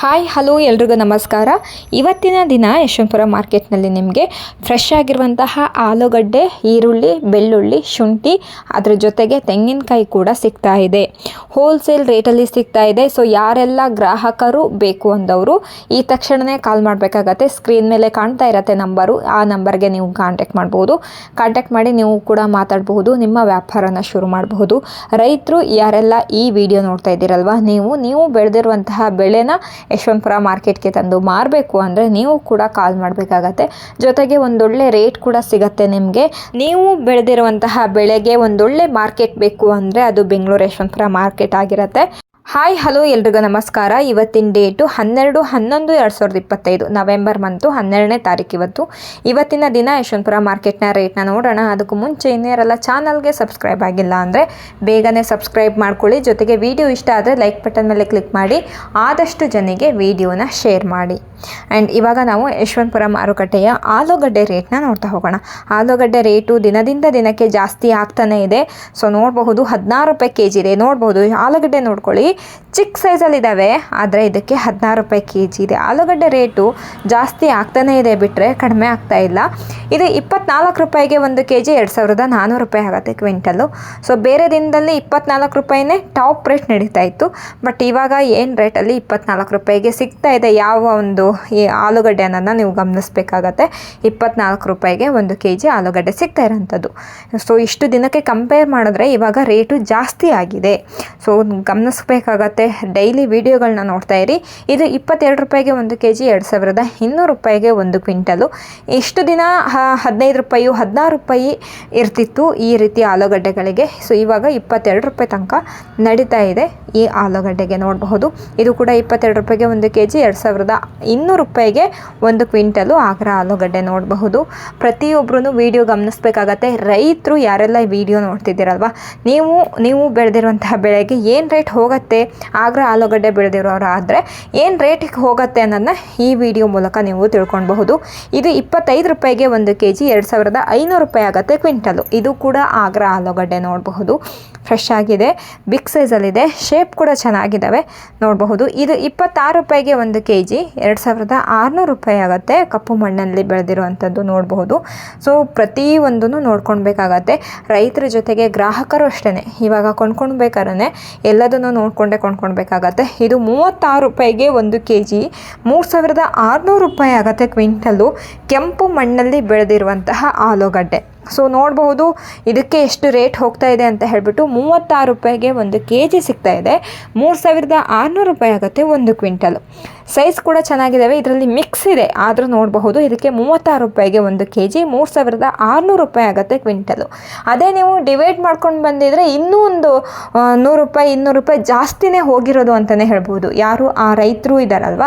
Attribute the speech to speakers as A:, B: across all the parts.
A: Hi, hello ಎಲ್ರಿಗೂ ನಮಸ್ಕಾರ. ಇವತ್ತಿನ ದಿನ ಯಶವಂತಪುರ ಮಾರ್ಕೆಟ್ನಲ್ಲಿ ನಿಮಗೆ ಫ್ರೆಶ್ ಆಗಿರುವಂತಹ ಆಲೂಗಡ್ಡೆ, ಈರುಳ್ಳಿ, ಬೆಳ್ಳುಳ್ಳಿ, ಶುಂಠಿ, ಅದರ ಜೊತೆಗೆ ತೆಂಗಿನಕಾಯಿ ಕೂಡ ಸಿಗ್ತಾ ಇದೆ. ಹೋಲ್ಸೇಲ್ ರೇಟಲ್ಲಿ ಸಿಗ್ತಾ ಇದೆ. ಸೊ ಯಾರೆಲ್ಲ ಗ್ರಾಹಕರು ಬೇಕು ಅಂದವರು, ಈ ತಕ್ಷಣವೇ ಕಾಲ್ ಮಾಡಬೇಕಾಗತ್ತೆ. ಸ್ಕ್ರೀನ್ ಮೇಲೆ ಕಾಣ್ತಾ ಇರತ್ತೆ ನಂಬರು ಆ ನಂಬರ್ಗೆ ನೀವು ಕಾಂಟ್ಯಾಕ್ಟ್ ಮಾಡ್ಬೋದು. ಕಾಂಟ್ಯಾಕ್ಟ್ ಮಾಡಿ ನೀವು ಕೂಡ ಮಾತಾಡಬಹುದು. ನಿಮ್ಮ ವ್ಯಾಪಾರನ ಶುರು ಮಾಡಬಹುದು. ರೈತರು, ಯಾರೆಲ್ಲ ಈ ವಿಡಿಯೋ ನೋಡ್ತಾ ಇದ್ದೀರಲ್ವ, ನೀವು ನೀವು ಬೆಳೆದಿರುವಂತಹ ಬೆಳೆನ ಯಶವಂತಪುರ ಮಾರ್ಕೆಟ್ಗೆ ತಂದು ಮಾರಬೇಕು ಅಂದರೆ ನೀವು ಕೂಡ ಕಾಲ್ ಮಾಡಬೇಕಾಗತ್ತೆ. ಜೊತೆಗೆ ಒಂದೊಳ್ಳೆ ರೇಟ್ ಕೂಡ ಸಿಗತ್ತೆ ನಿಮಗೆ. ನೀವು ಬೆಳೆದಿರುವಂತಹ ಬೆಳೆಗೆ ಒಂದೊಳ್ಳೆ ಮಾರ್ಕೆಟ್ ಬೇಕು ಅಂದರೆ ಅದು ಬೆಂಗಳೂರು ಯಶವಂತಪುರ ಮಾರ್ಕೆಟ್ ಆಗಿರುತ್ತೆ. ಹಾಯ್, ಹಲೋ ಎಲ್ರಿಗೂ ನಮಸ್ಕಾರ. ಇವತ್ತಿನ ಡೇಟು ಹನ್ನೆರಡು ಹನ್ನೊಂದು ಎರಡು ಸಾವಿರದ ಇಪ್ಪತ್ತೈದು, ನವೆಂಬರ್ ಮಂತು ಹನ್ನೆರಡನೇ ತಾರೀಕು ಇವತ್ತು. ಇವತ್ತಿನ ದಿನ ಯಶವಂತಪುರ ಮಾರ್ಕೆಟ್ನ ರೇಟ್ನ ನೋಡೋಣ. ಅದಕ್ಕೂ ಮುಂಚೆ ಇನ್ನೇರೆಲ್ಲ ಚಾನಲ್ಗೆ ಸಬ್ಸ್ಕ್ರೈಬ್ ಆಗಿಲ್ಲ ಅಂದರೆ ಬೇಗನೆ ಸಬ್ಸ್ಕ್ರೈಬ್ ಮಾಡ್ಕೊಳ್ಳಿ. ಜೊತೆಗೆ ವಿಡಿಯೋ ಇಷ್ಟ ಆದರೆ ಲೈಕ್ ಬಟನ್ ಮೇಲೆ ಕ್ಲಿಕ್ ಮಾಡಿ. ಆದಷ್ಟು ಜನಿಗೆ ವಿಡಿಯೋನ ಶೇರ್ ಮಾಡಿ. ಆ್ಯಂಡ್ ಇವಾಗ ನಾವು ಯಶವಂತಪುರ ಮಾರುಕಟ್ಟೆಯ ಆಲೂಗಡ್ಡೆ ರೇಟ್ನ ನೋಡ್ತಾ ಹೋಗೋಣ. ಆಲೂಗಡ್ಡೆ ರೇಟು ದಿನದಿಂದ ದಿನಕ್ಕೆ ಜಾಸ್ತಿ ಆಗ್ತಾನೇ ಇದೆ. ಸೊ, ನೋಡಬಹುದು ಹದಿನಾರು ರೂಪಾಯಿ ಕೆ ಜಿ ಇದೆ. ನೋಡ್ಬೋದು ಆಲೂಗಡ್ಡೆ ನೋಡ್ಕೊಳ್ಳಿ. ಚಿಕ್ಕ ಸೈಜಲ್ಲಿದ್ದಾವೆ, ಆದರೆ ಇದಕ್ಕೆ ಹದಿನಾರು ರೂಪಾಯಿ ಕೆ ಜಿ ಇದೆ. ಆಲೂಗಡ್ಡೆ ರೇಟು ಜಾಸ್ತಿ ಆಗ್ತಾನೇ ಇದೆ ಬಿಟ್ಟರೆ ಕಡಿಮೆ ಆಗ್ತಾ ಇಲ್ಲ. ಇದು ಇಪ್ಪತ್ನಾಲ್ಕು ರೂಪಾಯಿಗೆ ಒಂದು ಕೆ ಜಿ ಎರಡು ಸಾವಿರದ ನಾನ್ನೂರು ರೂಪಾಯಿ ಆಗುತ್ತೆ ಕ್ವಿಂಟಲ್ಲು. ಸೊ ಬೇರೆ ದಿನದಲ್ಲಿ ಇಪ್ಪತ್ನಾಲ್ಕು ರೂಪಾಯಿನೇ ಟಾಪ್ ರೇಟ್ ನಡೀತಾ ಇತ್ತು. ಬಟ್ ಇವಾಗ ಏನು ರೇಟಲ್ಲಿ ಇಪ್ಪತ್ನಾಲ್ಕು ರೂಪಾಯಿಗೆ ಸಿಗ್ತಾ ಇದೆ, ಯಾವ ಒಂದು ಈ ಆಲೂಗಡ್ಡೆ ಅನ್ನೋದನ್ನ ನೀವು ಗಮನಿಸಬೇಕಾಗತ್ತೆ. ಇಪ್ಪತ್ನಾಲ್ಕು ರೂಪಾಯಿಗೆ ಒಂದು ಕೆ ಜಿ ಆಲೂಗಡ್ಡೆ ಸಿಗ್ತಾ ಇರೋಂಥದ್ದು. ಸೊ ಇಷ್ಟು ದಿನಕ್ಕೆ ಕಂಪೇರ್ ಮಾಡಿದ್ರೆ ಇವಾಗ ರೇಟು ಜಾಸ್ತಿ ಆಗಿದೆ. ಸೊ ಗಮನಿಸ್ಬೇಕಾಗತ್ತೆ ಡೈಲಿ ವಿಡಿಯೋಗಳನ್ನ ನೋಡ್ತಾ ಇರಿ. ಇದು ಇಪ್ಪತ್ತೆರಡು ರೂಪಾಯಿಗೆ ಒಂದು ಕೆ ಜಿ ಎರಡು ಸಾವಿರದ ಇನ್ನೂರು ರೂಪಾಯಿಗೆ ಒಂದು ಕ್ವಿಂಟಲು. ಇಷ್ಟು ದಿನ ಹದಿನೈದು ರೂಪಾಯಿ, ಹದಿನಾರು ರೂಪಾಯಿ ಇರ್ತಿತ್ತು ಈ ರೀತಿ ಆಲೂಗಡ್ಡೆಗಳಿಗೆ. ಸೊ ಇವಾಗ ಇಪ್ಪತ್ತೆರಡು ರೂಪಾಯಿ ತನಕ ನಡೀತಾ ಇದೆ ಈ ಆಲೂಗಡ್ಡೆಗೆ ನೋಡಬಹುದು. ಇದು ಕೂಡ ಇಪ್ಪತ್ತೆರಡು ರೂಪಾಯಿಗೆ ಒಂದು ಕೆ ಜಿ ಎರಡು ಸಾವಿರದ ಇನ್ನೂರು ರೂಪಾಯಿಗೆ ಒಂದು ಕ್ವಿಂಟಲು ಆಗ್ರ ಆಲೂಗಡ್ಡೆ ನೋಡಬಹುದು. ಪ್ರತಿಯೊಬ್ಬರೂ ವಿಡಿಯೋ ಗಮನಿಸಬೇಕಾಗತ್ತೆ. ರೈತರು ಯಾರೆಲ್ಲ ವಿಡಿಯೋ ನೋಡ್ತಿದ್ದೀರಲ್ವ? ನೀವು ನೀವು ಬೆಳೆದಿರುವಂತಹ ಬೆಳೆಗೆ ಏನು ರೇಟ್ ಹೋಗುತ್ತೆ? ಆಗ್ರ ಆಲೂಗಡ್ಡೆ ಬೆಳೆದಿರೋರು ಆದರೆ ಏನು ರೇಟಿಗೆ ಹೋಗುತ್ತೆ ಅನ್ನೋದನ್ನ ಈ ವಿಡಿಯೋ ಮೂಲಕ ನೀವು ತಿಳ್ಕೊಳ್ಬಹುದು. ಇದು ಇಪ್ಪತ್ತೈದು ರೂಪಾಯಿಗೆ ಒಂದು ಕೆ ಜಿ ಎರಡು ಸಾವಿರದ ಐನೂರು ರೂಪಾಯಿ ಆಗುತ್ತೆ ಕ್ವಿಂಟಲು. ಇದು ಕೂಡ ಆಗ್ರ ಆಲೂಗಡ್ಡೆ ನೋಡಬಹುದು. ಫ್ರೆಶ್ ಆಗಿದೆ. ಬಿಗ್ ಸೈಜಲ್ಲಿದೆ ಶೇಪ್ ಕೂಡ ಚೆನ್ನಾಗಿದ್ದಾವೆ. ನೋಡಬಹುದು. ಇದು ಇಪ್ಪತ್ತಾರು ರೂಪಾಯಿಗೆ ಒಂದು ಕೆ ಜಿ ಎರಡು ಸಾವಿರದ ಆರುನೂರು ರೂಪಾಯಿ ಆಗುತ್ತೆ. ಕಪ್ಪು ಮಣ್ಣಲ್ಲಿ ಬೆಳೆದಿರುವಂಥದ್ದು ನೋಡಬಹುದು. ಸೊ ಪ್ರತಿಯೊಂದನ್ನು ನೋಡ್ಕೊಳ್ಬೇಕಾಗತ್ತೆ ರೈತರ ಜೊತೆಗೆ ಗ್ರಾಹಕರು ಅಷ್ಟೇ ಇವಾಗ ಕೊಂಡ್ಕೊಳ್ಬೇಕಾದ್ರೆ ಎಲ್ಲದನ್ನು ನೋಡಿಕೊಂಡೇ ಕೊಂಡ್ಕೊಳ್ಬೇಕಾಗತ್ತೆ ಇದು ಮೂವತ್ತಾರು ರೂಪಾಯಿಗೆ ಒಂದು ಕೆ ಜಿ ಮೂರು ಸಾವಿರದ ಆರುನೂರು ರೂಪಾಯಿ ಆಗುತ್ತೆ ಕ್ವಿಂಟಲ್ಲು. ಕೆಂಪು ಮಣ್ಣಲ್ಲಿ ಬೆಳೆದಿರುವಂತಹ ಆಲೂಗಡ್ಡೆ. ಸೊ ನೋಡಬಹುದು, ಇದಕ್ಕೆ ಎಷ್ಟು ರೇಟ್ ಹೋಗ್ತಾ ಇದೆ ಅಂತ ಹೇಳಿಬಿಟ್ಟು ಮೂವತ್ತಾರು ರೂಪಾಯಿಗೆ ಒಂದು ಕೆ ಜಿ ಸಿಗ್ತಾ ಇದೆ. ಮೂರು ಸಾವಿರದ ಆರುನೂರು ರೂಪಾಯಿ ಆಗುತ್ತೆ ಒಂದು ಕ್ವಿಂಟಲ್. ಸೈಜ್ ಕೂಡ ಚೆನ್ನಾಗಿದ್ದಾವೆ ಇದರಲ್ಲಿ ಮಿಕ್ಸ್ ಇದೆ. ಆದರೂ ನೋಡಬಹುದು, ಇದಕ್ಕೆ ಮೂವತ್ತಾರು ರೂಪಾಯಿಗೆ ಒಂದು ಕೆ ಜಿ ಮೂರು ಸಾವಿರದ ಆರುನೂರು ರೂಪಾಯಿ ಆಗುತ್ತೆ ಕ್ವಿಂಟಲು. ಅದೇ ನೀವು ಡಿವೈಡ್ ಮಾಡ್ಕೊಂಡು ಬಂದಿದ್ರೆ ಇನ್ನೂ ಒಂದು ನೂರು ರೂಪಾಯಿ, ಇನ್ನೂರು ರೂಪಾಯಿ ಜಾಸ್ತಿನೇ ಹೋಗಿರೋದು ಅಂತಲೇ ಹೇಳ್ಬೋದು ಯಾರು, ಆ ರೈತರು ಇದ್ದಾರಲ್ವ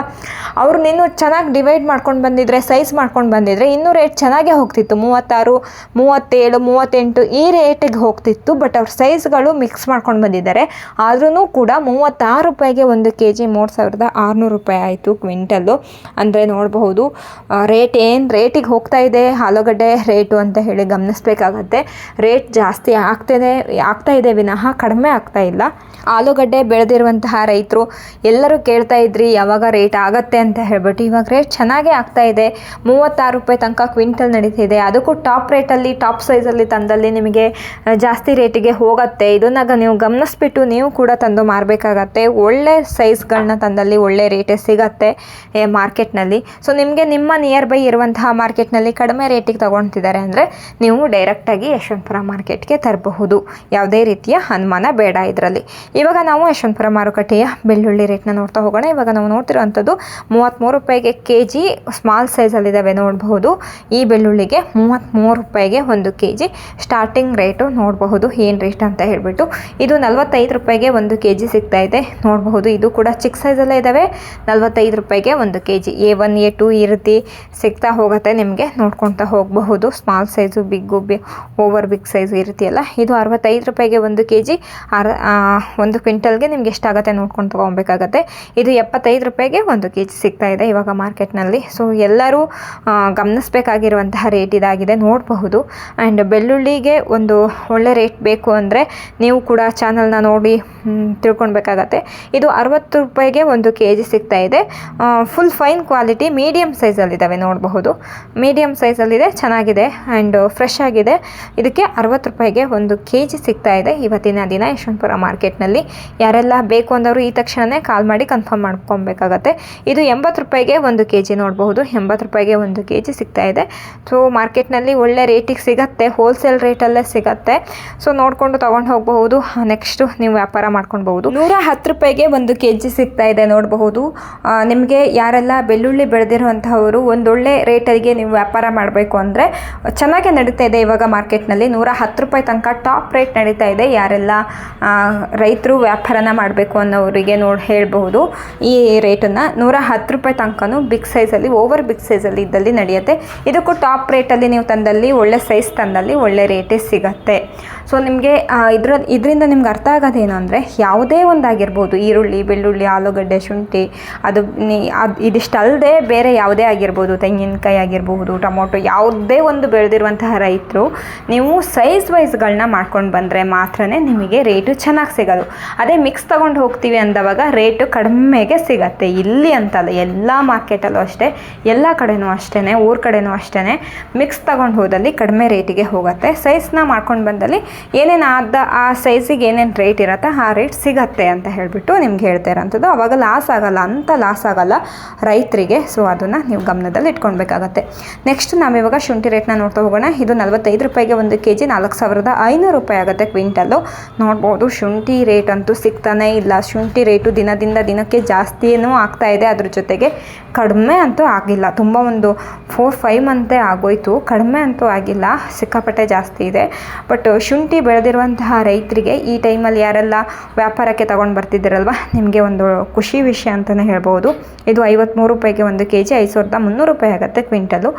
A: ಅವರು ನೀನು ಚೆನ್ನಾಗಿ ಡಿವೈಡ್ ಮಾಡ್ಕೊಂಡು ಬಂದಿದ್ರೆ ಸೈಜ್ ಮಾಡ್ಕೊಂಡು ಬಂದಿದ್ರೆ ಇನ್ನೂ ರೇಟ್ ಚೆನ್ನಾಗೇ ಹೋಗ್ತಿತ್ತು. ಮೂವತ್ತಾರು ಮೂವತ್ತೇಳು, ಮೂವತ್ತೆಂಟು ಈ ರೇಟಿಗೆ ಹೋಗ್ತಿತ್ತು. ಬಟ್ ಅವ್ರ ಸೈಜ್ಗಳು ಮಿಕ್ಸ್ ಮಾಡ್ಕೊಂಡು ಬಂದಿದ್ದಾರೆ. ಆದ್ರೂ ಕೂಡ ಮೂವತ್ತಾರು ರೂಪಾಯಿಗೆ ಒಂದು ಕೆ ಜಿ ಮೂರು ಸಾವಿರದ ಆರುನೂರು ರೂಪಾಯಿ ಆಯಿತು ಕ್ವಿಂಟಲ್ಲು ಅಂದರೆ ನೋಡಬಹುದು ರೇಟ್ ಏನು ರೇಟಿಗೆ ಹೋಗ್ತಾ ಇದೆ, ಆಲೂಗಡ್ಡೆ ರೇಟು ಅಂತ ಹೇಳಿ ಗಮನಿಸಬೇಕಾಗತ್ತೆ. ರೇಟ್ ಜಾಸ್ತಿ ಆಗ್ತಿದೆ ಆಗ್ತಾ ಇದೆ ವಿನಃ ಕಡಿಮೆ ಆಗ್ತಾ ಇಲ್ಲ. ಆಲೂಗಡ್ಡೆ ಬೆಳೆದಿರುವಂತಹ ರೈತರು ಎಲ್ಲರೂ ಕೇಳ್ತಾ ಇದ್ರಿ, ಯಾವಾಗ ರೇಟ್ ಆಗತ್ತೆ ಅಂತ ಹೇಳ್ಬಿಟ್ಟು. ಇವಾಗ ರೇಟ್ ಚೆನ್ನಾಗೇ ಆಗ್ತಾ ಇದೆ. ಮೂವತ್ತಾರು ರೂಪಾಯಿ ತನಕ ಕ್ವಿಂಟಲ್ ನಡೀತಿದೆ. ಅದಕ್ಕೂ ಟಾಪ್ ರೇಟಲ್ಲಿ ಟಾಪ್ ಸೈಜಲ್ಲಿ ತಂದಲ್ಲಿ ನಿಮಗೆ ಜಾಸ್ತಿ ರೇಟಿಗೆ ಹೋಗುತ್ತೆ. ಇದನ್ನಾಗ ನೀವು ಗಮನಿಸ್ಬಿಟ್ಟು ನೀವು ಕೂಡ ತಂದು ಮಾರಬೇಕಾಗತ್ತೆ. ಒಳ್ಳೆ ಸೈಜ್ಗಳನ್ನ ತಂದಲ್ಲಿ ಒಳ್ಳೆ ರೇಟೇ ಸಿಗತ್ತೆ ಮಾರ್ಕೆಟ್ನಲ್ಲಿ. ಸೊ ನಿಮಗೆ ನಿಮ್ಮ ನಿಯರ್ ಬೈ ಇರುವಂತಹ ಮಾರ್ಕೆಟ್ನಲ್ಲಿ ಕಡಿಮೆ ರೇಟಿಗೆ ತೊಗೊಳ್ತಿದ್ದಾರೆ ಅಂದರೆ ನೀವು ಡೈರೆಕ್ಟಾಗಿ ಯಶವಂತಪುರ ಮಾರ್ಕೆಟ್ಗೆ ತರಬಹುದು. ಯಾವುದೇ ರೀತಿಯ ಅನುಮಾನ ಬೇಡ ಇದರಲ್ಲಿ. ಇವಾಗ ನಾವು ಯಶವಂತಪುರ ಮಾರುಕಟ್ಟೆಯ ಬೆಳ್ಳುಳ್ಳಿ ರೇಟ್ನ ನೋಡ್ತಾ ಹೋಗೋಣ. ಇವಾಗ ನಾವು ನೋಡ್ತಿರುವಂಥದ್ದು ಮೂವತ್ತ್ಮೂರು ರೂಪಾಯಿಗೆ ಕೆ ಜಿ ಸ್ಮಾಲ್ ಸೈಜಲ್ಲಿದ್ದಾವೆ ನೋಡಬಹುದು. ಈ ಬೆಳ್ಳುಳ್ಳಿಗೆ ಮೂವತ್ತ್ಮೂರು ರೂಪಾಯಿಗೆ ಒಂದು ಕೆ ಜಿ ಸ್ಟಾರ್ಟಿಂಗ್ ರೇಟು ನೋಡಬಹುದು, ಏನು ರೇಟ್ ಅಂತ ಹೇಳಿಬಿಟ್ಟು. ಇದು ನಲವತ್ತೈದು ರೂಪಾಯಿಗೆ ಒಂದು ಕೆ ಜಿ ಸಿಗ್ತಾ ಇದೆ. ನೋಡಬಹುದು, ಇದು ಕೂಡ ಚಿಕ್ಕ ಸೈಜಲ್ಲೇ ಇದ್ದಾವೆ ನಲ್ವತ್ತೈದು ರೂಪಾಯಿಗೆ ಒಂದು K G A one A two ಈ ರೀತಿ ಸಿಗ್ತಾ ಹೋಗುತ್ತೆ ನಿಮಗೆ. ನೋಡ್ಕೊತಾ ಹೋಗಬಹುದು. Small size big B over big size ಈ ರೀತಿ ಎಲ್ಲ. ಇದು ಅರವತ್ತೈದು ರೂಪಾಯಿಗೆ ಒಂದು ಕೆ ಜಿ ಅರ ಒಂದು ಕ್ವಿಂಟಲ್ಗೆ ನಿಮ್ಗೆ ಎಷ್ಟಾಗುತ್ತೆ ನೋಡ್ಕೊಂಡು ತೊಗೊಬೇಕಾಗತ್ತೆ. ಇದು ಎಪ್ಪತ್ತೈದು ರೂಪಾಯಿಗೆ ಒಂದು ಕೆ ಜಿ ಸಿಗ್ತಾ ಇದೆ ಇವಾಗ ಮಾರ್ಕೆಟ್ನಲ್ಲಿ ಸೊ ಎಲ್ಲರೂ ಗಮನಿಸಬೇಕಾಗಿರುವಂತಹ ರೇಟ್ ಇದಾಗಿದೆ. ನೋಡಬಹುದು. ಆ್ಯಂಡ್ ಬೆಳ್ಳುಳ್ಳಿಗೆ ಒಂದು ಒಳ್ಳೆ ರೇಟ್ ಬೇಕು ಅಂದರೆ ನೀವು ಕೂಡ ಚಾನಲ್ನ ನೋಡಿ ತಿಳ್ಕೊಳ್ಬೇಕಾಗತ್ತೆ. ಇದು ಅರವತ್ತು ರೂಪಾಯಿಗೆ ಒಂದು ಕೆ ಜಿ ಸಿಗ್ತಾ ಇದೆ. ಫುಲ್ ಫೈನ್ ಕ್ವಾಲಿಟಿ ಮೀಡಿಯಮ್ ಸೈಜಲ್ಲಿದ್ದಾವೆ, ನೋಡಬಹುದು. ಮೀಡಿಯಮ್ ಸೈಜಲ್ಲಿದೆ, ಚೆನ್ನಾಗಿದೆ ಆ್ಯಂಡ್ ಫ್ರೆಶ್ ಆಗಿದೆ. ಇದಕ್ಕೆ ಅರವತ್ತು ರೂಪಾಯಿಗೆ ಒಂದು ಕೆ ಜಿ ಸಿಗ್ತಾ ಇದೆ ಇವತ್ತಿನ ದಿನ ಯಶವಂತಪುರ ಮಾರ್ಕೆಟ್ನಲ್ಲಿ. ಯಾರೆಲ್ಲ ಬೇಕು ಅಂದವರು ಈ ತಕ್ಷಣವೇ ಕಾಲ್ ಮಾಡಿ ಕನ್ಫರ್ಮ್ ಮಾಡ್ಕೊಬೇಕಾಗತ್ತೆ ಇದು ಎಂಬತ್ತು ರೂಪಾಯಿಗೆ ಒಂದು ಕೆ ಜಿ ನೋಡಬಹುದು. ಎಂಬತ್ತು ರೂಪಾಯಿಗೆ ಒಂದು ಕೆ ಜಿ ಸಿಗ್ತಾ ಇದೆ. ಸೊ, ಮಾರ್ಕೆಟ್ನಲ್ಲಿ ಒಳ್ಳೆ ರೇಟಿಗೆ ಸಿಗತ್ತೆ ಹೋಲ್ಸೇಲ್ ರೇಟಲ್ಲೇ ಸಿಗತ್ತೆ. ಸೊ ನೋಡಿಕೊಂಡು ತೊಗೊಂಡು ಹೋಗಬಹುದು. ನೆಕ್ಸ್ಟು ನೀವು ವ್ಯಾಪಾರ ಮಾಡ್ಕೊಳ್ಬಹುದು. ನೂರ ಹತ್ತು ರೂಪಾಯಿಗೆ ಒಂದು ಕೆ ಜಿ ಸಿಗ್ತಾ ಇದೆ ನೋಡಬಹುದು. ನಿಮಗೆ ಯಾರೆಲ್ಲ ಬೆಳ್ಳುಳ್ಳಿ ಬೆಳೆದಿರುವಂಥವರು ಒಂದೊಳ್ಳೆ ರೇಟಲ್ಲಿಗೆ ನೀವು ವ್ಯಾಪಾರ ಮಾಡಬೇಕು ಅಂದರೆ ಚೆನ್ನಾಗೇ ನಡೀತಾ ಇದೆ ಇವಾಗ ಮಾರ್ಕೆಟ್ನಲ್ಲಿ. ನೂರ ಹತ್ತು ರೂಪಾಯಿ ತನಕ ಟಾಪ್ ರೇಟ್ ನಡೀತಾ ಇದೆ. ಯಾರೆಲ್ಲ ರೈತರು ವ್ಯಾಪಾರನ ಮಾಡಬೇಕು ಅನ್ನೋರಿಗೆ ನೋಡಿ, ಹೇಳಬಹುದು. ಈ ರೇಟನ್ನು ನೂರ ಹತ್ತು ರೂಪಾಯಿ ತನಕನೂ ಬಿಗ್ ಸೈಜಲ್ಲಿ ಓವರ್ ಬಿಗ್ ಸೈಜಲ್ಲಿ ಇದ್ದಲ್ಲಿ ನಡೆಯುತ್ತೆ. ಇದಕ್ಕೂ ಟಾಪ್ ರೇಟಲ್ಲಿ ನೀವು ತಂದಲ್ಲಿ ಒಳ್ಳೆ ಸೈಜ್ ತಂದಲ್ಲಿ ಒಳ್ಳೆ ರೇಟೇ ಸಿಗತ್ತೆ. ಸೊ ನಿಮಗೆ ಇದ್ರ, ಇದರಿಂದ ನಿಮ್ಗೆ ಅರ್ಥ ಆಗೋದೇನು ಅಂದರೆ ಯಾವುದೇ ಒಂದಾಗಿರ್ಬೋದು, ಈರುಳ್ಳಿ, ಬೆಳ್ಳುಳ್ಳಿ, ಆಲೂಗಡ್ಡೆ, ಶುಂಠಿ, ಅದು ಅದು ಇದಿಷ್ಟಲ್ಲದೆ ಬೇರೆ ಯಾವುದೇ ಆಗಿರ್ಬೋದು, ತೆಂಗಿನಕಾಯಿ ಆಗಿರಬಹುದು, ಟೊಮೊಟೊ, ಯಾವುದೇ ಒಂದು ಬೆಳೆದಿರುವಂತಹ ರೈತರು, ನೀವು ಸೈಜ್ ವೈಸ್ಗಳನ್ನ ಮಾಡ್ಕೊಂಡು ಬಂದರೆ ಮಾತ್ರನೇ ನಿಮಗೆ ರೇಟು ಚೆನ್ನಾಗಿ ಸಿಗೋದು. ಅದೇ ಮಿಕ್ಸ್ ತೊಗೊಂಡು ಹೋಗ್ತೀವಿ ಅಂದವಾಗ ರೇಟು ಕಡಿಮೆಗೆ ಸಿಗತ್ತೆ. ಇಲ್ಲಿ ಅಂತಲ್ಲ, ಎಲ್ಲ ಮಾರ್ಕೆಟಲ್ಲೂ ಅಷ್ಟೇ, ಎಲ್ಲ ಕಡೆನೂ ಅಷ್ಟೇ ಊರ ಕಡೆಯೂ ಅಷ್ಟೇ ಮಿಕ್ಸ್ ತಗೊಂಡು ಹೋದಲ್ಲಿ ಕಡಿಮೆ ರೇಟಿಗೆ ಹೋಗುತ್ತೆ. ಸೈಜ್ನ ಮಾಡ್ಕೊಂಡು ಬಂದಲ್ಲಿ ಏನೇನು ಆದ, ಆ ಸೈಜಿಗೆ ಏನೇನು ರೇಟ್ ಇರುತ್ತೆ, ಆ ರೇಟ್ ಸಿಗತ್ತೆ ಅಂತ ಹೇಳಿಬಿಟ್ಟು ನಿಮ್ಗೆ ಹೇಳ್ತಾ ಇರೋಂಥದ್ದು. ಅವಾಗ ಲಾಸ್ ಆಗಲ್ಲ ಅಂತ ಲಾಸ್ ಆಗಲ್ಲ ರೈತರಿಗೆ. ಸೊ ಅದನ್ನು ನೀವು ಗಮನದಲ್ಲಿ ಇಟ್ಕೊಳ್ಬೇಕಾಗತ್ತೆ. ನೆಕ್ಸ್ಟ್ ನಾವು ಇವಾಗ ಶುಂಠಿ ರೇಟ್ನ ನೋಡ್ತಾ ಹೋಗೋಣ. ಇದು ನಲವತ್ತೈದು ರೂಪಾಯಿಗೆ ಒಂದು ಕೆ ಜಿ ನಾಲ್ಕು ಸಾವಿರದ ಐನೂರು ರೂಪಾಯಿ ಆಗುತ್ತೆ ಕ್ವಿಂಟಲ್ಲು. ನೋಡ್ಬೋದು ಶುಂಠಿ ರೇಟ್ ಅಂತೂ ಸಿಗ್ತಾನೇ ಇಲ್ಲ. ಶುಂಠಿ ರೇಟು ದಿನದಿಂದ ದಿನಕ್ಕೆ ಜಾಸ್ತಿಯೂ ಆಗ್ತಾ ಇದೆ ಅದ್ರ ಜೊತೆಗೆ. ಕಡಿಮೆ ಅಂತೂ ಆಗಿಲ್ಲ. ತುಂಬ ಒಂದು ಫೋರ್ ಫೈವ್ ಮಂತೇ ಆಗೋಯ್ತು. ಕಡಿಮೆ ಅಂತೂ ಆಗಿಲ್ಲ. ಸಿಕ್ಕಾಪಟ್ಟೆ ಜಾಸ್ತಿ ಇದೆ. ಬಟ್ ಶುಂಠಿ ಬೆಳೆದಿರುವಂತಹ ರೈತರಿಗೆ ಈ ಟೈಮಲ್ಲಿ ಯಾರೆಲ್ಲ ವ್ಯಾಪಾರಕ್ಕೆ ತಗೊಂಡು ಬರ್ತಿದ್ದೀರಲ್ವ, ನಿಮಗೆ ಒಂದು ಖುಷಿ ವಿಷಯ ಅಂತಲೇ ಹೇಳ್ಬೋದು. ಇದು ಐವತ್ತ್ಮೂರು ರೂಪಾಯಿಗೆ ಒಂದು ಕೆ ಜಿ, ಐದು ಸಾವಿರದ ಮುನ್ನೂರು ರೂಪಾಯಿ ಆಗುತ್ತೆ ಕ್ವಿಂಟಲು.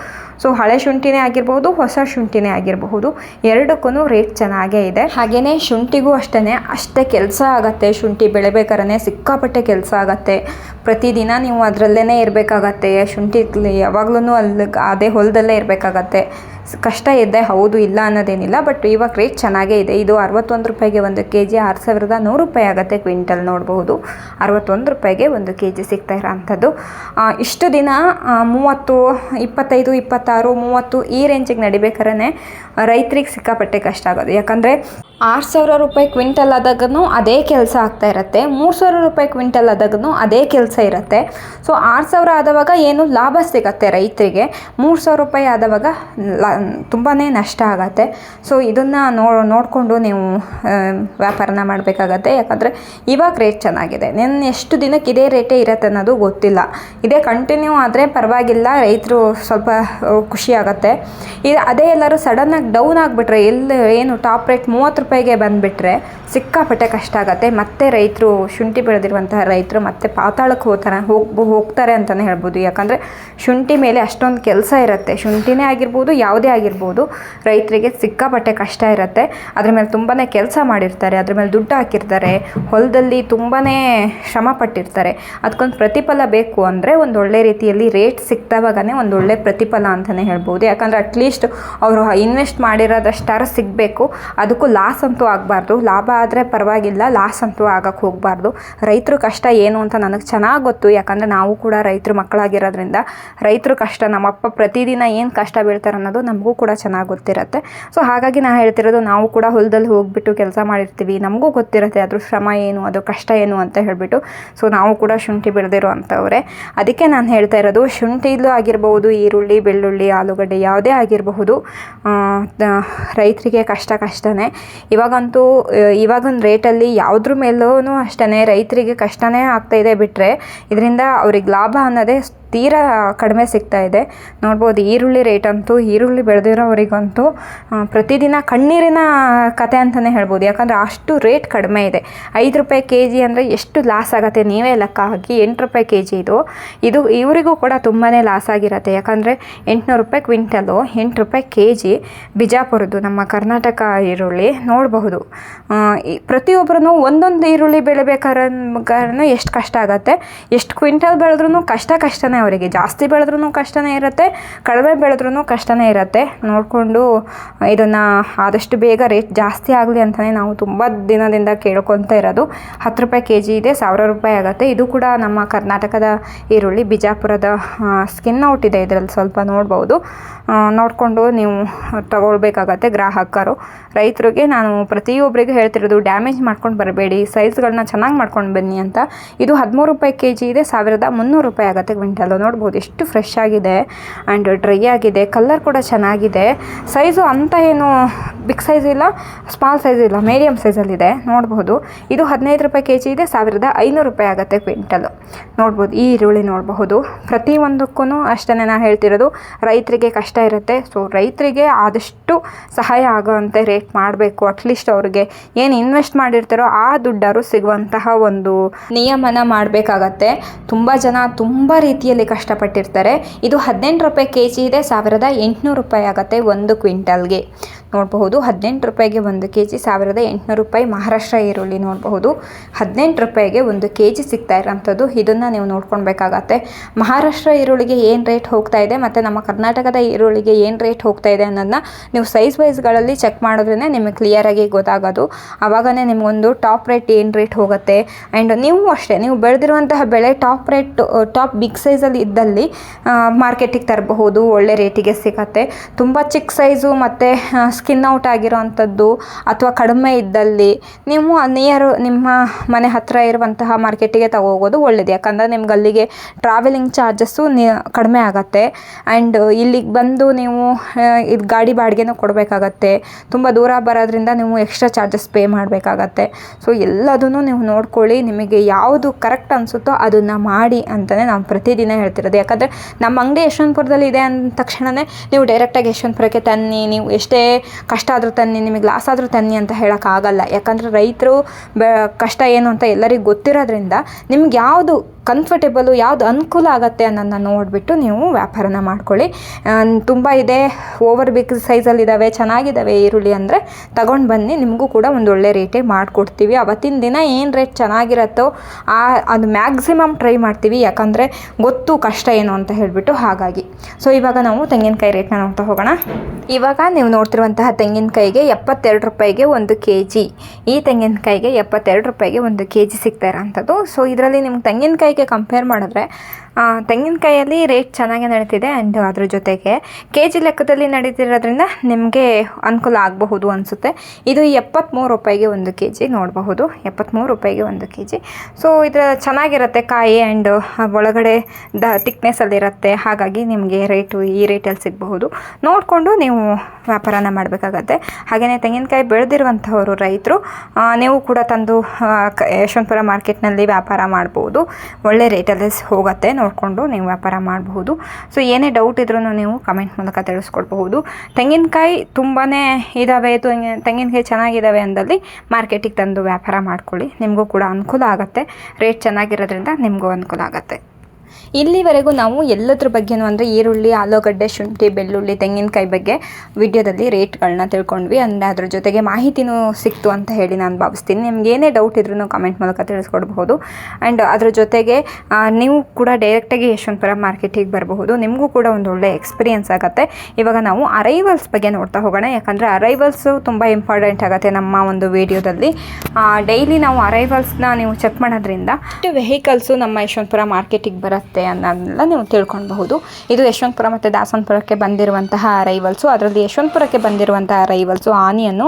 A: ಸೊ ಹಳೆ ಶುಂಠಿನೇ ಆಗಿರ್ಬೋದು, ಹೊಸ ಶುಂಠಿನೇ ಆಗಿರಬಹುದು. ಎರಡಕ್ಕೂ ರೇಟ್ ಚೆನ್ನಾಗೇ ಇದೆ. ಹಾಗೆಯೇ ಶುಂಠಿಗೂ ಅಷ್ಟೇ ಅಷ್ಟೇ ಕೆಲಸ ಆಗುತ್ತೆ. ಶುಂಠಿ ಬೆಳಿಬೇಕಾದ್ರೆ ಸಿಕ್ಕಾಪಟ್ಟೆ ಕೆಲಸ ಆಗುತ್ತೆ. ಪ್ರತಿದಿನ ನೀವು ಅದರಲ್ಲೇ ಇರಬೇಕಾಗತ್ತೆ. ಶುಂಠಿ ಯಾವಾಗ್ಲೂ ಅಲ್ಲಿ ಅದೇ ಹೊಲದಲ್ಲೇ ಇರಬೇಕಾಗತ್ತೆ. ಕಷ್ಟ ಇದೆ, ಹೌದು, ಇಲ್ಲ ಅನ್ನೋದೇನಿಲ್ಲ, ಬಟ್ ಇವಾಗ ರೇಟ್ ಚೆನ್ನಾಗೇ ಇದೆ. ಇದು ಅರವತ್ತೊಂದು ರೂಪಾಯಿಗೆ ಒಂದು ಕೆ ಜಿ ಆರು ಸಾವಿರದ ನೂರು ರೂಪಾಯಿ ಆಗುತ್ತೆ ಕ್ವಿಂಟಲ್ ನೋಡಬಹುದು ಅರವತ್ತೊಂದು ರೂಪಾಯಿಗೆ ಒಂದು ಕೆ ಜಿ ಸಿಗ್ತಾ ಇರೋಂಥದ್ದು ಇಷ್ಟು ದಿನ ಮೂವತ್ತು, ಇಪ್ಪತ್ತೈದು, ಇಪ್ಪತ್ತಾರು, ಮೂವತ್ತು ಈ ರೇಂಜಿಗೆ ನಡಿಬೇಕಾರೆ ರೈತರಿಗೆ ಸಿಕ್ಕಾಪಟ್ಟೆ ಕಷ್ಟ ಆಗೋದು. ಯಾಕಂದರೆ ಆರು ಸಾವಿರ ರೂಪಾಯಿ ಕ್ವಿಂಟಲ್ ಆದಾಗೂ ಅದೇ ಕೆಲಸ ಆಗ್ತಾ ಇರುತ್ತೆ. ಮೂರು ಸಾವಿರ ರೂಪಾಯಿ ಕ್ವಿಂಟಲ್ ಆದಾಗೂ ಅದೇ ಕೆಲಸ ಇರುತ್ತೆ. ಸೊ, ಆರು ಸಾವಿರ ಆದವಾಗ ಏನು ಲಾಭ ಸಿಗತ್ತೆ ರೈತರಿಗೆ. ಮೂರು ಸಾವಿರ ರೂಪಾಯಿ ಆದವಾಗ ತುಂಬಾ ನಷ್ಟ ಆಗತ್ತೆ. ಸೊ ಇದನ್ನು ನೋ ನೋಡಿಕೊಂಡು ನೀವು ವ್ಯಾಪಾರನ ಮಾಡಬೇಕಾಗತ್ತೆ. ಯಾಕಂದರೆ, ಇವಾಗ ರೇಟ್ ಚೆನ್ನಾಗಿದೆ. ನೆನ್ನೆ ಎಷ್ಟು ದಿನಕ್ಕೆ ಇದೇ ರೇಟೇ ಇರತ್ತೆ ಅನ್ನೋದು ಗೊತ್ತಿಲ್ಲ. ಇದೇ ಕಂಟಿನ್ಯೂ ಆದರೆ ಪರವಾಗಿಲ್ಲ. ರೈತರು ಸ್ವಲ್ಪ ಖುಷಿ ಆಗುತ್ತೆ. ಇದು ಅದೇ ಎಲ್ಲರೂ ಸಡನ್ನಾಗಿ ಡೌನ್ ಆಗಿಬಿಟ್ರೆ, ಎಲ್ಲಿ ಏನು ಟಾಪ್ ರೇಟ್ ಮೂವತ್ತು ರೂಪಾಯಿಗೆ ಬಂದುಬಿಟ್ರೆ, ಸಿಕ್ಕಾಪಟ್ಟೆ ಕಷ್ಟ ಆಗುತ್ತೆ. ಮತ್ತೆ ರೈತರು ಶುಂಠಿ ಬೆಳೆದಿರುವಂತಹ ರೈತರು ಮತ್ತೆ ಪಾತಾಳಕ್ಕೆ ಹೋಗ್ತಾರೆ ಹೋಗ್ಬೋ ಹೋಗ್ತಾರೆ ಅಂತಲೇ ಹೇಳ್ಬೋದು. ಯಾಕಂದರೆ, ಶುಂಠಿ ಮೇಲೆ ಅಷ್ಟೊಂದು ಕೆಲಸ ಇರುತ್ತೆ. ಶುಂಠಿನೇ ಆಗಿರ್ಬೋದು, ಯಾವುದೇ ಆಗಿರ್ಬೋದು, ರೈತರಿಗೆ ಸಿಕ್ಕಾಪಟ್ಟೆ ಕಷ್ಟ ಇರುತ್ತೆ. ಅದ್ರ ಮೇಲೆ ತುಂಬಾ ಕೆಲಸ ಮಾಡಿರ್ತಾರೆ, ಅದ್ರ ಮೇಲೆ ದುಡ್ಡು ಹಾಕಿರ್ತಾರೆ, ಹೊಲದಲ್ಲಿ ತುಂಬಾ ಶ್ರಮ ಪಟ್ಟಿರ್ತಾರೆ. ಅದಕ್ಕೊಂದು ಪ್ರತಿಫಲ ಬೇಕು ಅಂದರೆ ಒಂದು ಒಳ್ಳೆ ರೀತಿಯಲ್ಲಿ ರೇಟ್ ಸಿಕ್ತವಾಗನೇ ಒಂದು ಒಳ್ಳೆ ಪ್ರತಿಫಲ ಅಂತಲೇ ಹೇಳ್ಬೋದು. ಯಾಕಂದರೆ ಅಟ್ಲೀಸ್ಟ್ ಅವರು ಇನ್ವೆಸ್ಟ್ ಮಾಡಿರೋದಷ್ಟಾರ ಸಿಗಬೇಕು. ಅದಕ್ಕೂ ಲಾಸ್ ಅಂತೂ ಆಗಬಾರ್ದು. ಲಾಭ ಆದರೆ ಪರವಾಗಿಲ್ಲ ಲಾಸ್ ಅಂತೂ ಆಗಕ್ಕೆ ಹೋಗಬಾರ್ದು. ರೈತರು ಕಷ್ಟ ಏನು ಅಂತ ನನಗೆ ಚೆನ್ನಾಗಿ ಗೊತ್ತು. ಯಾಕಂದರೆ ನಾವು ಕೂಡ ರೈತರು ಮಕ್ಕಳಾಗಿರೋದ್ರಿಂದ ರೈತರು ಕಷ್ಟ, ನಮ್ಮಪ್ಪ ಪ್ರತಿದಿನ ಏನು ಕಷ್ಟ ಬೀಳ್ತಾರೆ ಅನ್ನೋದು ನಮಗೂ ಕೂಡ ಚೆನ್ನಾಗಿ ಗೊತ್ತಿರುತ್ತೆ. ಸೊ ಹಾಗಾಗಿ ನಾನು ಹೇಳ್ತಿರೋದು ನಾವು ಕೂಡ ಹೊಲದಲ್ಲಿ ಹೋಗ್ಬಿಟ್ಟು ಕೆಲಸ ಮಾಡಿರ್ತೀವಿ. ನಮಗೂ ಗೊತ್ತಿರುತ್ತೆ ಅದ್ರ ಶ್ರಮ ಏನು ಅದು ಕಷ್ಟ ಏನು ಅಂತ ಹೇಳಿಬಿಟ್ಟು. ಸೊ ನಾವು ಕೂಡ ಶುಂಠಿ ಬೆಳೆದಿರೋ ಅದಕ್ಕೆ ನಾನು ಹೇಳ್ತಾ ಇರೋದು, ಶುಂಠಿಲೂ ಆಗಿರ್ಬೋದು ಈರುಳ್ಳಿ, ಬೆಳ್ಳುಳ್ಳಿ, ಆಲೂಗಡ್ಡೆ ಯಾವುದೇ ಆಗಿರಬಹುದು ರೈತರಿಗೆ ಕಷ್ಟ ಕಷ್ಟನೇ. ಇವಾಗಂತೂ ಇವಾಗಿನ ರೇಟಲ್ಲಿ ಯಾವುದ್ರ ಮೇಲೂ ಅಷ್ಟೇ ರೈತರಿಗೆ ಕಷ್ಟನೇ ಆಗ್ತಾಯಿದೆ ಬಿಟ್ಟರೆ ಇದರಿಂದ ಅವ್ರಿಗೆ ಲಾಭ ಅನ್ನೋದೇ ತೀರಾ ಕಡಿಮೆ ಸಿಗ್ತಾ ಇದೆ. ನೋಡ್ಬೋದು ಈರುಳ್ಳಿ ರೇಟ್ ಅಂತೂ, ಈರುಳ್ಳಿ ಬೆಳೆದಿರೋವರಿಗಂತೂ ಪ್ರತಿದಿನ ಕಣ್ಣೀರಿನ ಕತೆ ಅಂತಲೇ ಹೇಳ್ಬೋದು. ಯಾಕಂದರೆ ಅಷ್ಟು ರೇಟ್ ಕಡಿಮೆ ಇದೆ. ಐದು ರೂಪಾಯಿ ಕೆ ಜಿ ಅಂದರೆ ಎಷ್ಟು ಲಾಸ್ ಆಗುತ್ತೆ ನೀವೇ ಲೆಕ್ಕ ಹಾಕಿ, ಎಂಟು ರೂಪಾಯಿ ಕೆ ಜಿ ಇದು. ಇದು ಇವರಿಗೂ ಕೂಡ ತುಂಬಾ ಲಾಸ್ ಆಗಿರುತ್ತೆ. ಯಾಕಂದರೆ ಎಂಟುನೂರು ರೂಪಾಯಿ ಕ್ವಿಂಟಲು ಎಂಟು ರೂಪಾಯಿ ಕೆ ಜಿ ಬಿಜಾಪುರದ್ದು, ನಮ್ಮ ಕರ್ನಾಟಕ ಈರುಳ್ಳಿ. ನೋಡಬಹುದು. ಪ್ರತಿಯೊಬ್ಬರೂ ಒಂದೊಂದು ಈರುಳ್ಳಿ ಬೆಳಿಬೇಕಾದ್ರೆ ಎಷ್ಟು ಕಷ್ಟ ಆಗುತ್ತೆ. ಎಷ್ಟು ಕ್ವಿಂಟಲ್ ಬೆಳೆದ್ರೂ ಕಷ್ಟ ಕಷ್ಟನೇ ಅವರಿಗೆ ಜಾಸ್ತಿ ಬೆಳೆದ್ರೂ ಕಷ್ಟನೇ ಇರುತ್ತೆ, ಕಡಿಮೆ ಬೆಳೆದ್ರೂ ಕಷ್ಟನೇ ಇರುತ್ತೆ. ನೋಡಿಕೊಂಡು ಇದನ್ನು ಆದಷ್ಟು ಬೇಗ ರೇಟ್ ಜಾಸ್ತಿ ಆಗಲಿ ಅಂತಲೇ ನಾವು ತುಂಬ ದಿನದಿಂದ ಕೇಳ್ಕೊತಾ ಇರೋದು. ಹತ್ತು ರೂಪಾಯಿ ಕೆ ಜಿ ಇದೆ, ಸಾವಿರ ರೂಪಾಯಿ ಆಗುತ್ತೆ. ಇದು ಕೂಡ ನಮ್ಮ ಕರ್ನಾಟಕದ ಈರುಳ್ಳಿ ಬಿಜಾಪುರದ ಸ್ಕಿನ್ ಔಟ್ ಇದೆ ಇದರಲ್ಲಿ ಸ್ವಲ್ಪ ನೋಡ್ಬೋದು. ನೋಡಿಕೊಂಡು ನೀವು ತಗೊಳ್ಬೇಕಾಗತ್ತೆ ಗ್ರಾಹಕರು. ರೈತರಿಗೆ ನಾನು ಪ್ರತಿಯೊಬ್ಬರಿಗೂ ಹೇಳ್ತಿರೋದು ಡ್ಯಾಮೇಜ್ ಮಾಡ್ಕೊಂಡು ಬರಬೇಡಿ ಸೈಜ್ಗಳನ್ನ ಚೆನ್ನಾಗಿ ಮಾಡ್ಕೊಂಡು ಬನ್ನಿ ಅಂತ. ಇದು ಹದಿಮೂರು ರೂಪಾಯಿ ಕೆ ಜಿ ಇದೆ, ಸಾವಿರದ ಮುನ್ನೂರು ರೂಪಾಯಿ ಆಗುತ್ತೆ ಕ್ವಿಂಟಲು. ನೋಡ್ಬೋದು. ಎಷ್ಟು ಫ್ರೆಶ್ ಆಗಿದೆ ಆ್ಯಂಡ್ ಡ್ರೈ ಆಗಿದೆ. ಕಲ್ಲರ್ ಕೂಡ ಚೆನ್ನಾಗಿದೆ. ಸೈಜು ಅಂತ ಏನು ಬಿಗ್ ಸೈಜ್ ಇಲ್ಲ ಸ್ಮಾಲ್ ಸೈಜ್ ಇಲ್ಲ ಮೀಡಿಯಮ್ ಸೈಜಲ್ಲಿದೆ ನೋಡ್ಬೋದು. ಇದು ಹದಿನೈದು ರೂಪಾಯಿ ಕೆ ಜಿ ಇದೆ, ಸಾವಿರದ ಐನೂರು ರೂಪಾಯಿ ಆಗುತ್ತೆ ಕ್ವಿಂಟಲು ನೋಡ್ಬೋದು, ಈ ಈರುಳ್ಳಿ ನೋಡಬಹುದು. ಪ್ರತಿಯೊಂದಕ್ಕೂ ಅಷ್ಟೇ ನಾನು ಹೇಳ್ತಿರೋದು. ರೈತರಿಗೆ ಕಷ್ಟ ಇರುತ್ತೆ. ಸೊ ರೈತರಿಗೆ ಆದಷ್ಟು ಸಹಾಯ ಆಗೋವಂತೆ ರೇಟ್ ಮಾಡಬೇಕು. ಅಟ್ಲೀಸ್ಟ್ ಅವ್ರಿಗೆ ಏನು ಇನ್ವೆಸ್ಟ್ ಮಾಡಿರ್ತಾರೋ ಆ ದುಡ್ಡಾರು ಸಿಗುವಂತಹ ಒಂದು ನಿಯಮನ ಮಾಡಬೇಕಾಗತ್ತೆ. ತುಂಬ ಜನ ತುಂಬ ರೀತಿಯಲ್ಲಿ ಕಷ್ಟಪಟ್ಟಿರ್ತಾರೆ. ಇದು ಹದಿನೆಂಟು ರೂಪಾಯಿ ಕೆ ಜಿ ಇದೆ. ಸಾವಿರದ ಎಂಟುನೂರು ರೂಪಾಯಿ ಆಗುತ್ತೆ ಒಂದು ಕ್ವಿಂಟಲ್ಗೆ. ನೋಡಬಹುದು. ಹದಿನೆಂಟು ರೂಪಾಯಿಗೆ ಒಂದು ಕೆ ಜಿ ಸಾವಿರದ ಎಂಟುನೂರು ರೂಪಾಯಿ ಮಹಾರಾಷ್ಟ್ರ ಈರುಳ್ಳಿ ನೋಡಬಹುದು. ಹದಿನೆಂಟು ರೂಪಾಯಿಗೆ ಒಂದು ಕೆ ಜಿ ಸಿಗ್ತಾ ಇರೋಂಥದ್ದು. ಇದನ್ನು ನೀವು ನೋಡ್ಕೊಳ್ಬೇಕಾಗತ್ತೆ. ಮಹಾರಾಷ್ಟ್ರ ಈರುಳ್ಳಿಗೆ ಏನು ರೇಟ್ ಹೋಗ್ತಾ ಇದೆ ಮತ್ತು ನಮ್ಮ ಕರ್ನಾಟಕದ ಈರುಳ್ಳಿಗೆ ಏನು ರೇಟ್ ಹೋಗ್ತಾ ಇದೆ ಅನ್ನೋದನ್ನ ನೀವು ಸೈಜ್ ವೈಸ್ಗಳಲ್ಲಿ ಚೆಕ್ ಮಾಡಿದ್ರೇ ನಿಮಗೆ ಕ್ಲಿಯರಾಗಿ ಗೊತ್ತಾಗೋದು. ಆವಾಗನೇ ನಿಮಗೊಂದು ಟಾಪ್ ರೇಟ್ ಏನು ರೇಟ್ ಹೋಗುತ್ತೆ. ಆ್ಯಂಡ್ ನೀವು ಅಷ್ಟೇ, ನೀವು ಬೆಳೆದಿರುವಂತಹ ಬೆಳೆ ಟಾಪ್ ರೇಟ್ ಟಾಪ್ ಬಿಗ್ ಸೈಜಲ್ಲಿ ಇದ್ದಲ್ಲಿ ಮಾರ್ಕೆಟಿಗೆ ತರಬಹುದು, ಒಳ್ಳೆ ರೇಟಿಗೆ ಸಿಗತ್ತೆ. ತುಂಬ ಚಿಕ್ಕ ಸೈಜು ಮತ್ತು ಸ್ಕಿನ್ ಔಟ್ ಆಗಿರೋವಂಥದ್ದು ಅಥವಾ ಕಡಿಮೆ ಇದ್ದಲ್ಲಿ ನೀವು ನಿಯರ್ ನಿಮ್ಮ ಮನೆ ಹತ್ತಿರ ಇರುವಂತಹ ಮಾರ್ಕೆಟಿಗೆ ತಗೋಗೋದು ಒಳ್ಳೆಯದು ಯಾಕಂದರೆ ನಿಮ್ಗೆ ಅಲ್ಲಿಗೆ ಟ್ರಾವೆಲಿಂಗ್ ಚಾರ್ಜಸ್ಸು ನಿ, ಕಡಿಮೆ ಆಗುತ್ತೆ. ಆ್ಯಂಡ್ ಇಲ್ಲಿಗೆ ಬಂದು ನೀವು ಇದು ಗಾಡಿ ಬಾಡಿಗೆನೂ ಕೊಡಬೇಕಾಗತ್ತೆ. ತುಂಬ ದೂರ ಬರೋದ್ರಿಂದ ನೀವು ಎಕ್ಸ್ಟ್ರಾ ಚಾರ್ಜಸ್ ಪೇ ಮಾಡಬೇಕಾಗತ್ತೆ. ಸೊ ಎಲ್ಲದನ್ನು ನೀವು ನೋಡ್ಕೊಳ್ಳಿ. ನಿಮಗೆ ಯಾವುದು ಕರೆಕ್ಟ್ ಅನಿಸುತ್ತೋ ಅದನ್ನು ಮಾಡಿ ಅಂತಲೇ ನಾವು ಪ್ರತಿದಿನ ಹೇಳ್ತಿರೋದು. ಯಾಕಂದರೆ ನಮ್ಮ ಅಂಗಡಿ ಯಶವಂತಪುರದಲ್ಲಿ ಇದೆ ಅಂದ ತಕ್ಷಣವೇ ನೀವು ಡೈರೆಕ್ಟಾಗಿ ಯಶವಂತಪುರಕ್ಕೆ ತನ್ನಿ, ನೀವು ಎಷ್ಟೇ ಕಷ್ಟ ಆದರೂ ತನ್ನಿ, ನಿಮಗೆ ಲಾಸ್ ಆದರೂ ತನ್ನಿ ಅಂತ ಹೇಳೋಕ್ಕಾಗಲ್ಲ ಯಾಕಂದರೆ ರೈತರು ಬೆ ಕಷ್ಟ ಏನು ಅಂತ ಎಲ್ಲರಿಗೂ ಗೊತ್ತಿರೋದ್ರಿಂದ ನಿಮ್ಗೆ ಯಾವುದು ಕಂಫರ್ಟೇಬಲು ಯಾವುದು ಅನುಕೂಲ ಆಗುತ್ತೆ ಅನ್ನೋದನ್ನ ನೋಡಿಬಿಟ್ಟು ನೀವು ವ್ಯಾಪಾರನ ಮಾಡ್ಕೊಳ್ಳಿ. ತುಂಬ ಇದೆ ಓವರ್ ಬಿಗ್ ಸೈಜಲ್ಲಿದ್ದಾವೆ ಚೆನ್ನಾಗಿದ್ದಾವೆ ಈರುಳ್ಳಿ ಅಂದರೆ ತಗೊಂಡು ಬನ್ನಿ, ನಿಮಗೂ ಕೂಡ ಒಂದು ಒಳ್ಳೆ ರೇಟೇ ಮಾಡಿಕೊಡ್ತೀವಿ. ಅವತ್ತಿನ ದಿನ ಏನು ರೇಟ್ ಚೆನ್ನಾಗಿರುತ್ತೋ, ಆ, ಅದು ಮ್ಯಾಕ್ಸಿಮಮ್ ಟ್ರೈ ಮಾಡ್ತೀವಿ. ಯಾಕಂದರೆ ಗೊತ್ತು, ಕಷ್ಟ ಏನು ಅಂತ ಹೇಳಿಬಿಟ್ಟು ಹಾಗಾಗಿ. ಸೊ ಇವಾಗ ನಾವು ತೆಂಗಿನಕಾಯಿ ರೇಟ್ನ ನೋಡ್ತಾ ಹೋಗೋಣ. ಇವಾಗ ನೀವು ನೋಡ್ತಿರುವಂತಹ ತೆಂಗಿನಕಾಯಿಗೆ ಎಪ್ಪತ್ತೆರಡು ರೂಪಾಯಿಗೆ ಒಂದು ಕೆ ಜಿ ಈ ತೆಂಗಿನಕಾಯಿಗೆ ಎಪ್ಪತ್ತೆರಡು ರೂಪಾಯಿಗೆ ಒಂದು ಕೆ ಜಿ ಸಿಗ್ತಾ ಇರೋಂಥದ್ದು. ಸೊ ಇದರಲ್ಲಿ ನಿಮ್ಗೆ ತೆಂಗಿನಕಾಯಿಗೆ ಕಂಪೇರ್ ಮಾಡಿದ್ರೆ ತೆಂಗಿನಕಾಯಲ್ಲಿ ರೇಟ್ ಚೆನ್ನಾಗೇ ನಡೀತಿದೆ ಆ್ಯಂಡ್ ಅದ್ರ ಜೊತೆಗೆ ಕೆ ಜಿ ಲೆಕ್ಕದಲ್ಲಿ ನಡೀತಿರೋದ್ರಿಂದ ನಿಮಗೆ ಅನುಕೂಲ ಆಗಬಹುದು ಅನಿಸುತ್ತೆ. ಇದು ಎಪ್ಪತ್ತ್ಮೂರು ರೂಪಾಯಿಗೆ ಒಂದು ಕೆ ಜಿ ನೋಡಬಹುದು. ಎಪ್ಪತ್ತ್ಮೂರು ರೂಪಾಯಿಗೆ ಒಂದು ಕೆ ಜಿ ಸೊ ಇದರ ಚೆನ್ನಾಗಿರುತ್ತೆ ಕಾಯಿ ಆ್ಯಂಡ್ ಒಳಗಡೆ ದ ತಿಕ್ನೆಸ್ಸಲ್ಲಿರುತ್ತೆ ಹಾಗಾಗಿ ನಿಮಗೆ ರೇಟು ಈ ರೇಟಲ್ಲಿ ಸಿಗಬಹುದು. ನೋಡಿಕೊಂಡು ನೀವು ವ್ಯಾಪಾರನ ಮಾಡಬೇಕಾಗತ್ತೆ. ಹಾಗೆಯೇ ತೆಂಗಿನಕಾಯಿ ಬೆಳೆದಿರುವಂಥವರು ರೈತರು ನೀವು ಕೂಡ ತಂದು ಯಶವಂತಪುರ ಮಾರ್ಕೆಟ್ನಲ್ಲಿ ವ್ಯಾಪಾರ ಮಾಡ್ಬೋದು ಒಳ್ಳೆ ರೇಟಲ್ಲಿ ಹೋಗುತ್ತೆ, ನೋಡಿಕೊಂಡು ನೀವು ವ್ಯಾಪಾರ ಮಾಡಬಹುದು. ಸೊ ಏನೇ ಡೌಟ್ ಇದ್ರೂ ನೀವು ಕಮೆಂಟ್ ಮೂಲಕ ತಿಳಿಸ್ಕೊಡ್ಬಹುದು. ತೆಂಗಿನಕಾಯಿ ತುಂಬಾ ಇದ್ದಾವೆ ತೆಂಗಿ- ತೆಂಗಿನಕಾಯಿ ಚೆನ್ನಾಗಿದ್ದಾವೆ ಅಂದಲ್ಲಿ ಮಾರ್ಕೆಟಿಗೆ ತಂದು ವ್ಯಾಪಾರ ಮಾಡ್ಕೊಳ್ಳಿ. ನಿಮಗೂ ಕೂಡ ಅನುಕೂಲ ಆಗುತ್ತೆ. ರೇಟ್ ಚೆನ್ನಾಗಿರೋದ್ರಿಂದ ನಿಮಗೂ ಅನುಕೂಲ ಆಗುತ್ತೆ. ಇಲ್ಲಿವರೆಗೂ ನಾವು ಎಲ್ಲದ್ರ ಬಗ್ಗೆನೂ ಅಂದರೆ ಈರುಳ್ಳಿ, ಆಲೂಗಡ್ಡೆ, ಶುಂಠಿ, ಬೆಳ್ಳುಳ್ಳಿ, ತೆಂಗಿನಕಾಯಿ ಬಗ್ಗೆ ವಿಡಿಯೋದಲ್ಲಿ ರೇಟ್ಗಳನ್ನ ತಿಳ್ಕೊಂಡ್ವಿ. ಅಂದರೆ ಅದ್ರ ಜೊತೆಗೆ ಮಾಹಿತಿನೂ ಸಿಕ್ತು ಅಂತ ಹೇಳಿ ನಾನು ಭಾವಿಸ್ತೀನಿ. ನಿಮ್ಗೆ ಏನೇ ಡೌಟ್ ಇದ್ರೂ ಕಮೆಂಟ್ ಮೂಲಕ ತಿಳಿಸ್ಕೊಡ್ಬಹುದು. ಆ್ಯಂಡ್ ಅದ್ರ ಜೊತೆಗೆ ನೀವು ಕೂಡ ಡೈರೆಕ್ಟಾಗಿ ಯಶವಂತಪುರ ಮಾರ್ಕೆಟಿಗೆ ಬರಬಹುದು. ನಿಮಗೂ ಕೂಡ ಒಂದು ಒಳ್ಳೆ ಎಕ್ಸ್ಪೀರಿಯನ್ಸ್ ಆಗುತ್ತೆ. ಇವಾಗ ನಾವು ಅರೈವಲ್ಸ್ ಬಗ್ಗೆ ನೋಡ್ತಾ ಹೋಗೋಣ. ಯಾಕಂದರೆ ಅರೈವಲ್ಸು ತುಂಬ ಇಂಪಾರ್ಟೆಂಟ್ ಆಗುತ್ತೆ ನಮ್ಮ ಒಂದು ವಿಡಿಯೋದಲ್ಲಿ. ಡೈಲಿ ನಾವು ಅರೈವಲ್ಸ್ನ ನೀವು ಚೆಕ್ ಮಾಡೋದ್ರಿಂದ. ವೆಹಿಕಲ್ಸು ನಮ್ಮ ಯಶವಂತಪುರ ಮಾರ್ಕೆಟಿಗೆ ಬರುತ್ತೆ ಅನ್ನೋದನ್ನೆಲ್ಲ ನೀವು ತಿಳ್ಕೊಳ್ಬಹುದು. ಇದು ಯಶವಂತಪುರ ಮತ್ತು ದಾಸನಪುರಕ್ಕೆ ಬಂದಿರುವಂತಹ ಅರೈವಲ್ಸು ಅದರಲ್ಲಿ ಯಶವಂತಪುರಕ್ಕೆ ಬಂದಿರುವಂತಹ ಅರೈವಲ್ಸು ಆನಿಯನ್ನು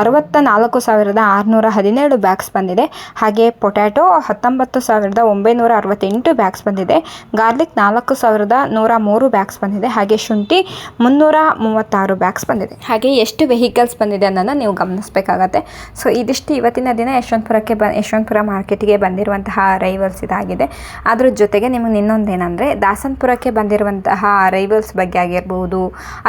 A: ಅರವತ್ತ ನಾಲ್ಕು ಸಾವಿರದ ಆರುನೂರ ಹದಿನೇಳು ಬ್ಯಾಗ್ಸ್ ಬಂದಿದೆ. ಹಾಗೆ ಪೊಟ್ಯಾಟೊ ಹತ್ತೊಂಬತ್ತು ಸಾವಿರದ ಒಂಬೈನೂರ ಅರವತ್ತೆಂಟು ಬ್ಯಾಗ್ಸ್ ಬಂದಿದೆ. ಗಾರ್ಲಿಕ್ ನಾಲ್ಕು ಸಾವಿರದ ನೂರ ಮೂರು ಬ್ಯಾಗ್ಸ್ ಬಂದಿದೆ. ಹಾಗೆ ಶುಂಠಿ ಮುನ್ನೂರ ಮೂವತ್ತಾರು ಬ್ಯಾಗ್ಸ್ ಬಂದಿದೆ. ಹಾಗೆ ಎಷ್ಟು ವೆಹಿಕಲ್ಸ್ ಬಂದಿದೆ ಅನ್ನೋದನ್ನು ನೀವು ಗಮನಿಸಬೇಕಾಗತ್ತೆ. ಸೊ ಇದಿಷ್ಟು ಇವತ್ತಿನ ದಿನ ಯಶವಂತಪುರಕ್ಕೆ ಬ ಯಶವಂತಪುರ ಮಾರ್ಕೆಟಿಗೆ ಬಂದಿರುವಂತಹ ಅರೈವಲ್ಸ್ ಇದಾಗಿದೆ. ಅದರ ಜೊತೆಗೆ ನಿಮಗೆ ಇನ್ನೊಂದೇನೆಂದರೆ ದಾಸನ್ಪುರಕ್ಕೆ ಬಂದಿರುವಂತಹ ಅರೈವಲ್ಸ್ ಬಗ್ಗೆ ಆಗಿರಬಹುದು,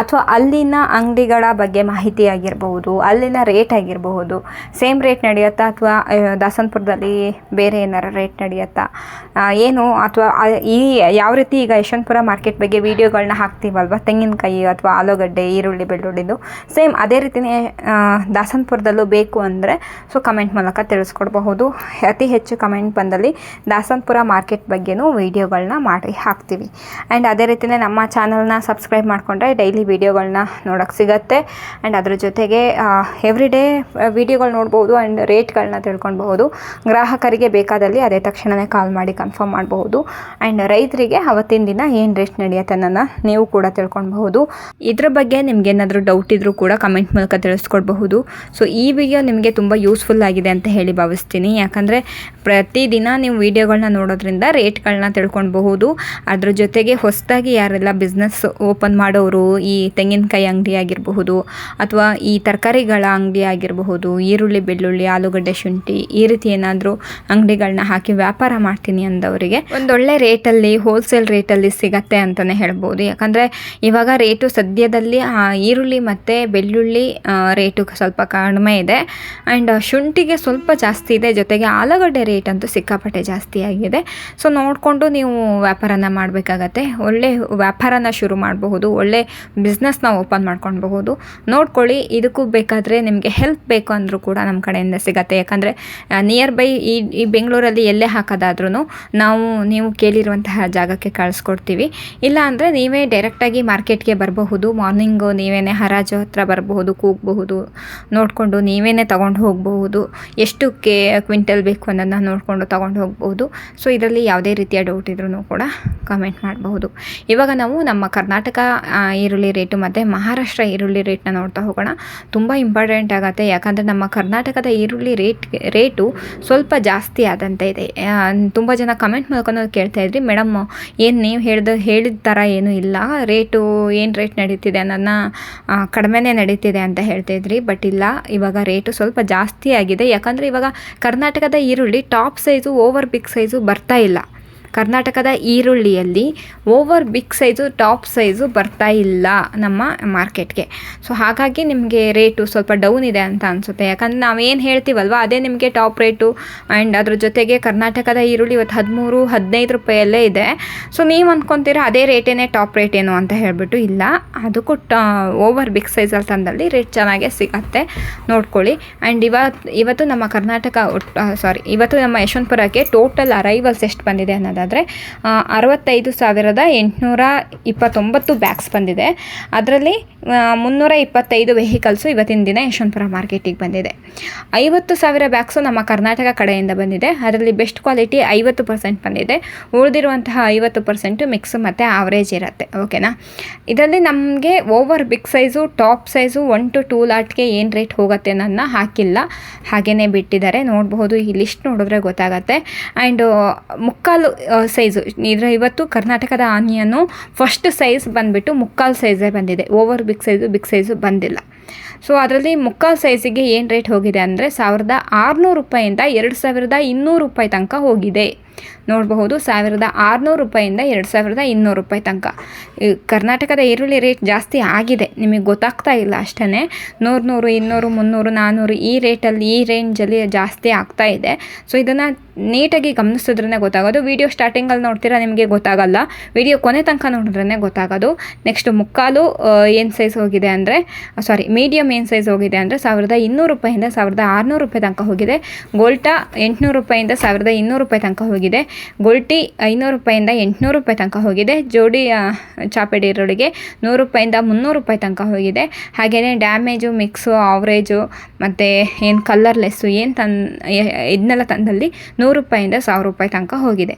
A: ಅಥವಾ ಅಲ್ಲಿನ ಅಂಗಡಿಗಳ ಬಗ್ಗೆ ಮಾಹಿತಿ ಆಗಿರಬಹುದು, ಅಲ್ಲಿನ ರೇಟ್ ಆಗಿರಬಹುದು. ಸೇಮ್ ರೇಟ್ ನಡೆಯುತ್ತಾ ಅಥವಾ ದಾಸನ್ಪುರದಲ್ಲಿ ಬೇರೆ ಏನಾರ ರೇಟ್ ನಡೆಯುತ್ತಾ? ಏನು? ಅಥವಾ ಈ ಯಾವ ರೀತಿ ಈಗ ಯಶವಂತಪುರ ಮಾರ್ಕೆಟ್ ಬಗ್ಗೆ ವೀಡಿಯೋಗಳನ್ನ ಹಾಕ್ತೀವಲ್ವ? ತೆಂಗಿನಕಾಯಿ ಅಥವಾ ಆಲೂಗಡ್ಡೆ, ಈರುಳ್ಳಿ, ಬೆಳ್ಳುಳ್ಳಿದು? ಸೇಮ್ ಅದೇ ರೀತಿಯೇ ದಾಸನ್ಪುರದಲ್ಲೂ ಬೇಕು ಅಂದರೆ ಸೊ ಕಮೆಂಟ್ ಮೂಲಕ ತಿಳಿಸ್ಕೊಡ್ಬಹುದು. ಅತಿ ಹೆಚ್ಚು ಕಮೆಂಟ್ ಬಂದಲ್ಲಿ ದಾಸನ್ಪುರ ಮಾರ್ಕೆಟ್ ಬಗ್ಗೆನೂ ವೀಡಿಯೋಗಳು ವೀಡಿಯೋಗಳನ್ನ ಮಾಡಿ ಹಾಕ್ತೀವಿ. ಆ್ಯಂಡ್ ಅದೇ ರೀತಿಯೇ ನಮ್ಮ ಚಾನಲ್ನ ಸಬ್ಸ್ಕ್ರೈಬ್ ಮಾಡಿಕೊಂಡ್ರೆ ಡೈಲಿ ವಿಡಿಯೋಗಳನ್ನ ನೋಡೋಕ್ಕೆ ಸಿಗತ್ತೆ. ಆ್ಯಂಡ್ ಅದ್ರ ಜೊತೆಗೆ ಎವ್ರಿ ಡೇ ವೀಡಿಯೋಗಳು ನೋಡ್ಬೋದು ಆ್ಯಂಡ್ ರೇಟ್ಗಳನ್ನ ತಿಳ್ಕೊಳ್ಬಹುದು. ಗ್ರಾಹಕರಿಗೆ ಬೇಕಾದಲ್ಲಿ ಅದೇ ತಕ್ಷಣವೇ ಕಾಲ್ ಮಾಡಿ ಕನ್ಫರ್ಮ್ ಮಾಡಬಹುದು. ಆ್ಯಂಡ್ ರೈತರಿಗೆ ಅವತ್ತಿನ ದಿನ ಏನು ರೇಟ್ ನಡೆಯುತ್ತೆ ಅನ್ನೋದನ್ನ ನೀವು ಕೂಡ ತಿಳ್ಕೊಳ್ಬಹುದು. ಇದ್ರ ಬಗ್ಗೆ ನಿಮ್ಗೆ ಏನಾದರೂ ಡೌಟ್ ಇದ್ರೂ ಕೂಡ ಕಮೆಂಟ್ ಮೂಲಕ ತಿಳಿಸ್ಕೊಡ್ಬಹುದು. ಸೊ ಈ ವಿಡಿಯೋ ನಿಮಗೆ ತುಂಬ ಯೂಸ್ಫುಲ್ ಆಗಿದೆ ಅಂತ ಹೇಳಿ ಭಾವಿಸ್ತೀನಿ. ಯಾಕಂದರೆ ಪ್ರತಿದಿನ ನೀವು ವಿಡಿಯೋಗಳನ್ನ ನೋಡೋದ್ರಿಂದ ರೇಟ್ಗಳನ್ನ ತಿಳ್ಕೊಳ್ಬಹುದು. ಅದ್ರ ಜೊತೆಗೆ ಹೊಸದಾಗಿ ಯಾರೆಲ್ಲ ಬಿಸ್ನೆಸ್ ಓಪನ್ ಮಾಡೋರು, ಈ ತೆಂಗಿನಕಾಯಿ ಅಂಗಡಿ ಆಗಿರಬಹುದು, ಅಥವಾ ಈ ತರಕಾರಿಗಳ ಅಂಗಡಿ ಆಗಿರಬಹುದು, ಈರುಳ್ಳಿ, ಬೆಳ್ಳುಳ್ಳಿ, ಆಲೂಗಡ್ಡೆ, ಶುಂಠಿ, ಈ ರೀತಿ ಏನಾದರೂ ಅಂಗಡಿಗಳನ್ನ ಹಾಕಿ ವ್ಯಾಪಾರ ಮಾಡ್ತೀನಿ ಅಂದವರಿಗೆ. ಒಂದೊಳ್ಳೆ ರೇಟಲ್ಲಿ ಹೋಲ್ಸೇಲ್ ರೇಟಲ್ಲಿ ಸಿಗತ್ತೆ ಅಂತಲೇ ಹೇಳ್ಬೋದು. ಯಾಕಂದರೆ ಇವಾಗ ರೇಟು ಸದ್ಯದಲ್ಲಿ ಈರುಳ್ಳಿ ಮತ್ತು ಬೆಳ್ಳುಳ್ಳಿ ರೇಟು ಸ್ವಲ್ಪ ಕಡಿಮೆ ಇದೆ. ಆ್ಯಂಡ್ ಶುಂಠಿಗೆ ಸ್ವಲ್ಪ ಜಾಸ್ತಿ ಇದೆ. ಜೊತೆಗೆ ಆಲೂಗಡ್ಡೆ ರೇಟ್ ಅಂತೂ ಸಿಕ್ಕಾಪಟ್ಟೆ ಜಾಸ್ತಿ ಆಗಿದೆ. ಸೊ ನೋಡಿಕೊಂಡು ನೀವು ವ್ಯಾಪಾರನ ಮಾಡಬೇಕಾಗತ್ತೆ. ಒಳ್ಳೆ ವ್ಯಾಪಾರನ ಶುರು ಮಾಡಬಹುದು. ಒಳ್ಳೆ ಬಿಸ್ನೆಸ್ನ ಓಪನ್ ಮಾಡ್ಕೊಳ್ಬಹುದು. ನೋಡ್ಕೊಳ್ಳಿ, ಇದಕ್ಕೂ ಬೇಕಾದರೆ ನಿಮಗೆ ಹೆಲ್ಪ್ ಬೇಕು ಅಂದರೂ ಕೂಡ ನಮ್ಮ ಕಡೆಯಿಂದ ಸಿಗತ್ತೆ. ಯಾಕಂದರೆ ನಿಯರ್ ಬೈ ಈ ಈ ಬೆಂಗಳೂರಲ್ಲಿ ಎಲ್ಲೇ ಹಾಕೋದಾದ್ರೂ ನಾವು, ನೀವು ಕೇಳಿರುವಂತಹ ಜಾಗಕ್ಕೆ ಕಳಿಸ್ಕೊಡ್ತೀವಿ. ಇಲ್ಲ ಅಂದರೆ ನೀವೇ ಡೈರೆಕ್ಟಾಗಿ ಮಾರ್ಕೆಟ್ಗೆ ಬರಬಹುದು. ಮಾರ್ನಿಂಗು ನೀವೇ ಹರಾಜು ಹತ್ರ ಬರಬಹುದು, ಕೂಗಬಹುದು. ನೋಡಿಕೊಂಡು ನೀವೇ ತಗೊಂಡು ಹೋಗಬಹುದು. ಎಷ್ಟು ಕೆ ಕ್ವಿಂಟಲ್ ಬೇಕು ಅನ್ನೋದನ್ನ ನೋಡಿಕೊಂಡು ತೊಗೊಂಡು ಹೋಗ್ಬೋದು. ಸೊ ಇದರಲ್ಲಿ ಯಾವುದೇ ರೀತಿಯ ಡೌಟ್ ಇದ್ರೂ ಕೂಡ ಕಮೆಂಟ್ ಮಾಡಬಹುದು. ಇವಾಗ ನಾವು ನಮ್ಮ ಕರ್ನಾಟಕ ಈರುಳ್ಳಿ ರೇಟು ಮತ್ತು ಮಹಾರಾಷ್ಟ್ರ ಈರುಳ್ಳಿ ರೇಟ್ನ ನೋಡ್ತಾ ಹೋಗೋಣ. ತುಂಬ ಇಂಪಾರ್ಟೆಂಟ್ ಆಗುತ್ತೆ. ಯಾಕಂದರೆ ನಮ್ಮ ಕರ್ನಾಟಕದ ಈರುಳ್ಳಿ ರೇಟ್, ರೇಟು ಸ್ವಲ್ಪ ಜಾಸ್ತಿ ಆದಂತೆ ಇದೆ. ತುಂಬ ಜನ ಕಮೆಂಟ್ ಮಾಡ್ಕೊಂಡು ಕೇಳ್ತಾ ಇದ್ರಿ, ಮೇಡಮ್, ಏನು ನೀವು ಹೇಳ್ದ, ಹೇಳಿದ ಥರ ಏನೂ ಇಲ್ಲ. ರೇಟು ಏನು ರೇಟ್ ನಡೀತಿದೆ ಅನ್ನೋದನ್ನ ಕಡಿಮೆನೇ ನಡೀತಿದೆ ಅಂತ ಹೇಳ್ತಾ ಇದ್ರಿ. ಬಟ್ ಇಲ್ಲ, ಇವಾಗ ರೇಟು ಸ್ವಲ್ಪ ಜಾಸ್ತಿ ಆಗಿದೆ. ಯಾಕಂದರೆ ಇವಾಗ ಕರ್ನಾಟಕದ ಈರುಳ್ಳಿ top size over big size ಬರ್ತಾ ಇಲ್ಲ. ಕರ್ನಾಟಕದ ಈರುಳ್ಳಿಯಲ್ಲಿ over big size, top size ಬರ್ತಾ ಇಲ್ಲ ನಮ್ಮ ಮಾರ್ಕೆಟ್ಗೆ. ಸೊ ಹಾಗಾಗಿ ನಿಮಗೆ ರೇಟು ಸ್ವಲ್ಪ ಡೌನ್ ಇದೆ ಅಂತ ಅನಿಸುತ್ತೆ. ಯಾಕಂದರೆ ನಾವೇನು ಹೇಳ್ತೀವಲ್ವ, ಅದೇ ನಿಮಗೆ ಟಾಪ್ ರೇಟು ಆ್ಯಂಡ್ ಅದ್ರ ಜೊತೆಗೆ ಕರ್ನಾಟಕದ ಈರುಳ್ಳಿ ಇವತ್ತು ಹದಿಮೂರು, ಹದಿನೈದು ರೂಪಾಯಲ್ಲೇ ಇದೆ. ಸೊ ನೀವು ಅಂದ್ಕೊತೀರಾ ಅದೇ ರೇಟೇನೆ ಟಾಪ್ ರೇಟ್ ಏನು ಅಂತ ಹೇಳಿಬಿಟ್ಟು? ಇಲ್ಲ ಅದಕ್ಕೂ ಓವರ್ ಬಿಗ್ ಸೈಜಲ್ಲಿ ತಂದಲ್ಲಿ ರೇಟ್ ಚೆನ್ನಾಗೇ ಸಿಗತ್ತೆ. ನೋಡ್ಕೊಳ್ಳಿ. ಆ್ಯಂಡ್ ಇವತ್ತು ಇವತ್ತು ನಮ್ಮ ಕರ್ನಾಟಕ ಸಾರಿ ಇವತ್ತು ನಮ್ಮ ಯಶವಂತಪುರಕ್ಕೆ ಟೋಟಲ್ ಅರೈವಲ್ಸ್ ಎಷ್ಟು ಬಂದಿದೆ ಅನ್ನೋದಾದರೆ ಅರವತ್ತೈದು ಸಾವಿರದ ಎಂಟುನೂರ ಇಪ್ಪತ್ತೊಂಬತ್ತು ಬ್ಯಾಗ್ಸ್ ಬಂದಿದೆ. ಅದರಲ್ಲಿ ಮುನ್ನೂರ ಇಪ್ಪತ್ತೈದು ವೆಹಿಕಲ್ಸು ಇವತ್ತಿನ ದಿನ ಯಶವಂತಪುರ ಮಾರ್ಕೆಟಿಗೆ ಬಂದಿದೆ. ಐವತ್ತು ಸಾವಿರ ಬ್ಯಾಗ್ಸು ನಮ್ಮ ಕರ್ನಾಟಕ ಕಡೆಯಿಂದ ಬಂದಿದೆ. ಅದರಲ್ಲಿ ಬೆಸ್ಟ್ ಕ್ವಾಲಿಟಿ ಐವತ್ತು ಪರ್ಸೆಂಟ್ ಬಂದಿದೆ. ಉಳಿದಿರುವಂತಹ ಐವತ್ತು ಪರ್ಸೆಂಟು ಮಿಕ್ಸ್ ಮತ್ತು ಆವ್ರೇಜ್ ಇರುತ್ತೆ. ಓಕೆನಾ ಇದರಲ್ಲಿ ನಮಗೆ over big size top size one two two ಲಾಟ್ಗೆ ಏನು ರೇಟ್ ಹೋಗುತ್ತೆ ನನ್ನ ಹಾಕಿಲ್ಲ. ಹಾಗೆಯೇ ಬಿಟ್ಟಿದ್ದಾರೆ. ನೋಡಬಹುದು. ಈ ಲಿಸ್ಟ್ ನೋಡಿದ್ರೆ ಗೊತ್ತಾಗತ್ತೆ. ಆ್ಯಂಡ್ ಮುಕ್ಕಾಲು ಸೈಜು ಇದರ ಇವತ್ತು ಕರ್ನಾಟಕದ ಆನಿಯನ್ನು ಫಸ್ಟ್ ಸೈಜ್ ಬಂದುಬಿಟ್ಟು ಮುಕ್ಕಾಲು ಸೈಜೇ ಬಂದಿದೆ. Over big size big size ಬಂದಿಲ್ಲ. ಸೊ ಅದರಲ್ಲಿ ಮುಕ್ಕಾಲು ಸೈಜಿಗೆ ಏನು ರೇಟ್ ಹೋಗಿದೆ ಅಂದರೆ ಸಾವಿರದ ಆರುನೂರು ರೂಪಾಯಿಂದ ಎರಡು ಸಾವಿರದ ಇನ್ನೂರು ರೂಪಾಯಿ ತನಕ ಹೋಗಿದೆ. ನೋಡಬಹುದು, ಸಾವಿರದ ಆರುನೂರು ರೂಪಾಯಿಂದ ಎರಡು ಸಾವಿರದ ಇನ್ನೂರು ರೂಪಾಯಿ ತನಕ. ಕರ್ನಾಟಕದ ಈರುಳ್ಳಿ ರೇಟ್ ಜಾಸ್ತಿ ಆಗಿದೆ. ನಿಮಗೆ ಗೊತ್ತಾಗ್ತಾ ಇಲ್ಲ ಅಷ್ಟೇ ನೂರು ನೂರು ಇನ್ನೂರು, ಮುನ್ನೂರು ನಾನ್ನೂರು ಈ ರೇಟಲ್ಲಿ ಈ ರೇಂಜಲ್ಲಿ ಜಾಸ್ತಿ ಆಗ್ತಾ ಇದೆ. ಸೊ ಇದನ್ನು ನೀಟಾಗಿ ಗಮನಿಸಿದ್ರೇ ಗೊತ್ತಾಗೋದು. ವಿಡಿಯೋ ಸ್ಟಾರ್ಟಿಂಗಲ್ಲಿ ನೋಡ್ತೀರಾ ನಿಮಗೆ ಗೊತ್ತಾಗಲ್ಲ. ವಿಡಿಯೋ ಕೊನೆ ತನಕ ನೋಡಿದ್ರೇ ಗೊತ್ತಾಗೋದು. ನೆಕ್ಸ್ಟ್ ಮುಕ್ಕಾಲು ಏನು ಸೈಜ್ ಹೋಗಿದೆ ಅಂದರೆ ಸಾರಿ ಮೀಡಿಯಮ್ ಏನು ಸೈಜ್ ಹೋಗಿದೆ ಅಂದರೆ ಸಾವಿರದ ಇನ್ನೂರು ರೂಪಾಯಿಂದ ಸಾವಿರದ ಆರುನೂರು ರೂಪಾಯಿ ತನಕ ಹೋಗಿದೆ. ಗೋಲ್ಟಾ ಎಂಟುನೂರು ರೂಪಾಯಿಂದ ಸಾವಿರದ ಇನ್ನೂರು ರೂಪಾಯಿ ತನಕ ಹೋಗಿದೆ. ಗೋಲ್ಟಿ ಐನೂರು ರೂಪಾಯಿಂದ ಎಂಟುನೂರು ರೂಪಾಯಿ ತನಕ ಹೋಗಿದೆ. ಜೋಡಿ ಚಾಪೆಡಿ ಈರುಳ್ಳಿಗೆ ನೂರು ರೂಪಾಯಿಂದ ಮುನ್ನೂರು ರೂಪಾಯಿ ತನಕ ಹೋಗಿದೆ. ಹಾಗೆಯೇ ಡ್ಯಾಮೇಜು ಮಿಕ್ಸು ಆವ್ರೇಜು ಮತ್ತು ಏನು ಕಲ್ಲರ್ಲೆಸ್ಸು ಏನು ತನ್ ಇದನ್ನೆಲ್ಲ ತಂದಲ್ಲಿ ನೂರು ರೂಪಾಯಿಂದ ಸಾವಿರ ರೂಪಾಯಿ ತನಕ ಹೋಗಿದೆ.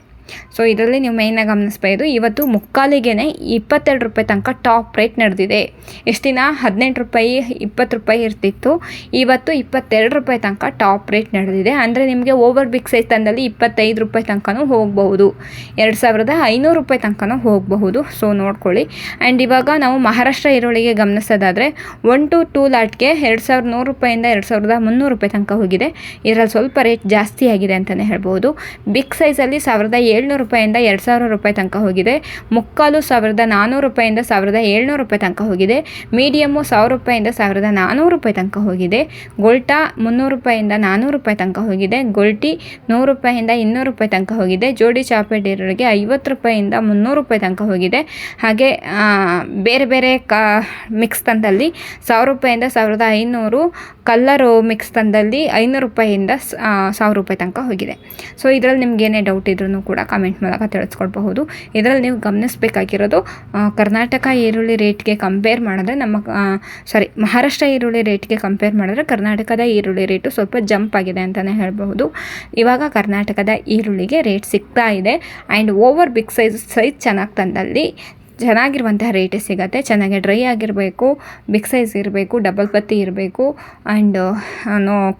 A: ಸೊ ಇದರಲ್ಲಿ ನೀವು ಮೇಯ್ನಾಗಿ ಗಮನಿಸ್ಬೋದು ಇವತ್ತು ಮುಕ್ಕಾಲಿಗೆ ಇಪ್ಪತ್ತೆರಡು ರೂಪಾಯಿ ತನಕ ಟಾಪ್ ರೇಟ್ ನಡೆದಿದೆ. ಎಷ್ಟು ದಿನ? ಹದಿನೆಂಟು ರೂಪಾಯಿ, ಇಪ್ಪತ್ತು ರೂಪಾಯಿ ಇರ್ತಿತ್ತು. ಇವತ್ತು ಇಪ್ಪತ್ತೆರಡು ರೂಪಾಯಿ ತನಕ ಟಾಪ್ ರೇಟ್ ನಡೆದಿದೆ. ಅಂದರೆ ನಿಮಗೆ ಓವರ್ ಬಿಗ್ ಸೈಜ್ ತಂದಲ್ಲಿ ಇಪ್ಪತ್ತೈದು ರೂಪಾಯಿ ತನಕನೂ ಹೋಗಬಹುದು. ಎರಡು ಸಾವಿರದ ಐನೂರು ರೂಪಾಯಿ ತನಕನೂ ಹೋಗಬಹುದು. ಸೊ ನೋಡ್ಕೊಳ್ಳಿ. ಆ್ಯಂಡ್ ಇವಾಗ ನಾವು ಮಹಾರಾಷ್ಟ್ರ ಈರುಳ್ಳಿಗೆ ಗಮನಿಸೋದಾದರೆ ಒನ್ ಟು ಟೂ ಲಾಟ್ಗೆ ಎರಡು ಸಾವಿರದ ನೂರು ರೂಪಾಯಿಂದ ಎರಡು ಸಾವಿರದ ಮುನ್ನೂರು ರೂಪಾಯಿ ತನಕ ಹೋಗಿದೆ. ಇದರಲ್ಲಿ ಸ್ವಲ್ಪ ರೇಟ್ ಜಾಸ್ತಿ ಆಗಿದೆ ಅಂತಲೇ ಹೇಳ್ಬೋದು ಬಿಗ್ ಸೈಜಲ್ಲಿ ಸಾವಿರದ ಏಳ್ನೂರು ರೂಪಾಯಿಂದ ಎರಡು ಸಾವಿರ ರೂಪಾಯಿ ತನಕ ಹೋಗಿದೆ. ಮುಕ್ಕಾಲು ಸಾವಿರದ ನಾನ್ನೂರು ರೂಪಾಯಿಂದ ಸಾವಿರದ ಏಳ್ನೂರು ರೂಪಾಯಿ ತನಕ ಹೋಗಿದೆ. ಮೀಡಿಯಮ್ಮು ಸಾವಿರ ರೂಪಾಯಿಂದ ಸಾವಿರದ ನಾನ್ನೂರು ರೂಪಾಯಿ ತನಕ ಹೋಗಿದೆ. ಗೋಲ್ಟಾ ಮುನ್ನೂರು ರೂಪಾಯಿಂದ ನಾನ್ನೂರು ರೂಪಾಯಿ ತನಕ ಹೋಗಿದೆ. ಗೋಲ್ಟಿ ನೂರು ರೂಪಾಯಿಂದ ಇನ್ನೂರು ರೂಪಾಯಿ ತನಕ ಹೋಗಿದೆ. ಜೋಡಿ ಚಾಪೆಟ್ ಇರೋರಿಗೆ ಐವತ್ತು ರೂಪಾಯಿಂದ ಮುನ್ನೂರು ರೂಪಾಯಿ ತನಕ ಹೋಗಿದೆ. ಹಾಗೆ ಬೇರೆ ಬೇರೆ ಕಾ, ಮಿಕ್ಸ್ ತಂದಲ್ಲಿ ಸಾವಿರ ರೂಪಾಯಿಂದ ಸಾವಿರದ ಐನೂರು, ಕಲ್ಲರು ಮಿಕ್ಸ್ ತಂದಲ್ಲಿ ಐನೂರು ರೂಪಾಯಿಂದ ಸಾವಿರ ರೂಪಾಯಿ ತನಕ ಹೋಗಿದೆ. ಸೊ, ಇದರಲ್ಲಿ ನಿಮ್ಗೆ ಏನೇ ಡೌಟ್ ಇದ್ರೂ ಕೂಡ ಕಮೆಂಟ್ ಮೂಲಕ ತಿಳಿಸ್ಕೊಡ್ಬಹುದು. ಇದರಲ್ಲಿ ನೀವು ಗಮನಿಸಬೇಕಾಗಿರೋದು ಕರ್ನಾಟಕ ಈರುಳ್ಳಿ ರೇಟ್ಗೆ ಕಂಪೇರ್ ಮಾಡಿದ್ರೆ ನಮ್ಮ ಸಾರಿ ಮಹಾರಾಷ್ಟ್ರ ಈರುಳ್ಳಿ ರೇಟ್ಗೆ ಕಂಪೇರ್ ಮಾಡಿದ್ರೆ ಕರ್ನಾಟಕದ ಈರುಳ್ಳಿ ರೇಟು ಸ್ವಲ್ಪ ಜಂಪ್ ಆಗಿದೆ ಅಂತಲೇ ಹೇಳ್ಬಹುದು. ಇವಾಗ ಕರ್ನಾಟಕದ ಈರುಳ್ಳಿಗೆ ರೇಟ್ ಸಿಗ್ತಾ ಇದೆ. And over big size size ಚೆನ್ನಾಗಿ ತಂದಲ್ಲಿ ಚೆನ್ನಾಗಿರುವಂತಹ ರೇಟೇ ಸಿಗುತ್ತೆ. ಚೆನ್ನಾಗಿ ಡ್ರೈ ಆಗಿರಬೇಕು ಬಿಗ್ ಸೈಜ್ ಇರಬೇಕು ಡಬಲ್ ಪತ್ತಿ ಇರಬೇಕು ಆ್ಯಂಡ್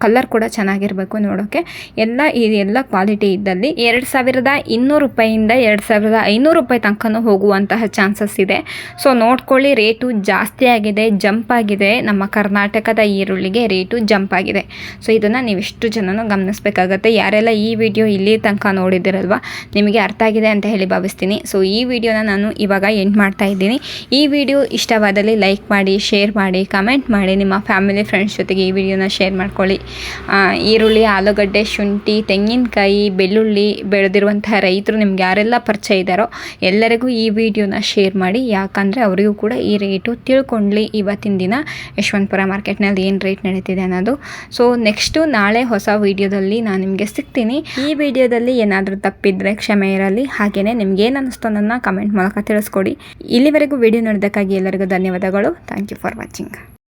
A: ಕಲರ್ ಕೂಡ ಚೆನ್ನಾಗಿರಬೇಕು ನೋಡೋಕ್ಕೆ ಎಲ್ಲ ಈ ಎಲ್ಲ ಕ್ವಾಲಿಟಿ ಇದ್ದಲ್ಲಿ ಎರಡು ಸಾವಿರದ ಇನ್ನೂರು ರೂಪಾಯಿಂದ ಎರಡು ಸಾವಿರದ ಐನೂರು ರೂಪಾಯಿ ತನಕನೂ ಹೋಗುವಂತಹ ಚಾನ್ಸಸ್ ಇದೆ. ಸೊ ನೋಡ್ಕೊಳ್ಳಿ ರೇಟು ಜಾಸ್ತಿ ಆಗಿದೆ ಜಂಪ್ ಆಗಿದೆ. ನಮ್ಮ ಕರ್ನಾಟಕದ ಈರುಳ್ಳಿಗೆ ರೇಟು ಜಂಪ್ ಆಗಿದೆ. ಸೊ ಇದನ್ನು ನೀವು ಎಷ್ಟು ಜನನೂ ಗಮನಿಸಬೇಕಾಗತ್ತೆ. ಯಾರೆಲ್ಲ ಈ ವಿಡಿಯೋ ಇಲ್ಲಿ ತನಕ ನೋಡಿದಿರಲ್ವ, ನಿಮಗೆ ಅರ್ಥ ಆಗಿದೆ ಅಂತ ಹೇಳಿ ಭಾವಿಸ್ತೀನಿ. ಸೊ ಈ ವಿಡಿಯೋನ ನಾನು ಇವಾಗ ಎಂಡ್ ಮಾಡ್ತಾ ಇದ್ದೀನಿ. ಈ ವಿಡಿಯೋ ಇಷ್ಟವಾದಲ್ಲಿ ಲೈಕ್ ಮಾಡಿ ಶೇರ್ ಮಾಡಿ ಕಮೆಂಟ್ ಮಾಡಿ, ನಿಮ್ಮ ಫ್ಯಾಮಿಲಿ ಫ್ರೆಂಡ್ಸ್ ಜೊತೆಗೆ ಈ ವಿಡಿಯೋನ ಶೇರ್ ಮಾಡ್ಕೊಳ್ಳಿ. ಈರುಳ್ಳಿ, ಆಲೂಗಡ್ಡೆ, ಶುಂಠಿ, ತೆಂಗಿನಕಾಯಿ, ಬೆಳ್ಳುಳ್ಳಿ ಬೆಳೆದಿರುವಂತಹ ರೈತರು ನಿಮ್ಗೆ ಯಾರೆಲ್ಲ ಪರಿಚಯ ಇದ್ದಾರೋ ಎಲ್ಲರಿಗೂ ಈ ವಿಡಿಯೋನ ಶೇರ್ ಮಾಡಿ. ಯಾಕಂದರೆ ಅವರಿಗೂ ಕೂಡ ಈ ರೇಟು ತಿಳ್ಕೊಳ್ಳಿ ಇವತ್ತಿನ ದಿನ. ಯಶವಂತಪುರ ಮಾರ್ಕೆಟ್ನಲ್ಲಿ ಏನು ರೇಟ್ ನಡೀತಿದೆ ಅನ್ನೋದು. ಸೊ ನೆಕ್ಸ್ಟು ನಾಳೆ ಹೊಸ ವಿಡಿಯೋದಲ್ಲಿ ನಾನು ನಿಮಗೆ ಸಿಗ್ತೀನಿ. ಈ ವಿಡಿಯೋದಲ್ಲಿ ಏನಾದರೂ ತಪ್ಪಿದ್ರೆ ಕ್ಷಮೆ ಇರಲಿ. ಹಾಗೆಯೇ ನಿಮ್ಗೆ ಏನು ಅನ್ನಿಸ್ತು ಅನ್ನೋದನ್ನ ಕಮೆಂಟ್ ಮೂಲಕ ತಿಳಿಸ್ಕೊಡಿ. ಇಲ್ಲಿವರೆಗೂ ವಿಡಿಯೋ ನೋಡಿದ್ದಕ್ಕಾಗಿ ಎಲ್ಲರಿಗೂ ಧನ್ಯವಾದಗಳು. Thank you for watching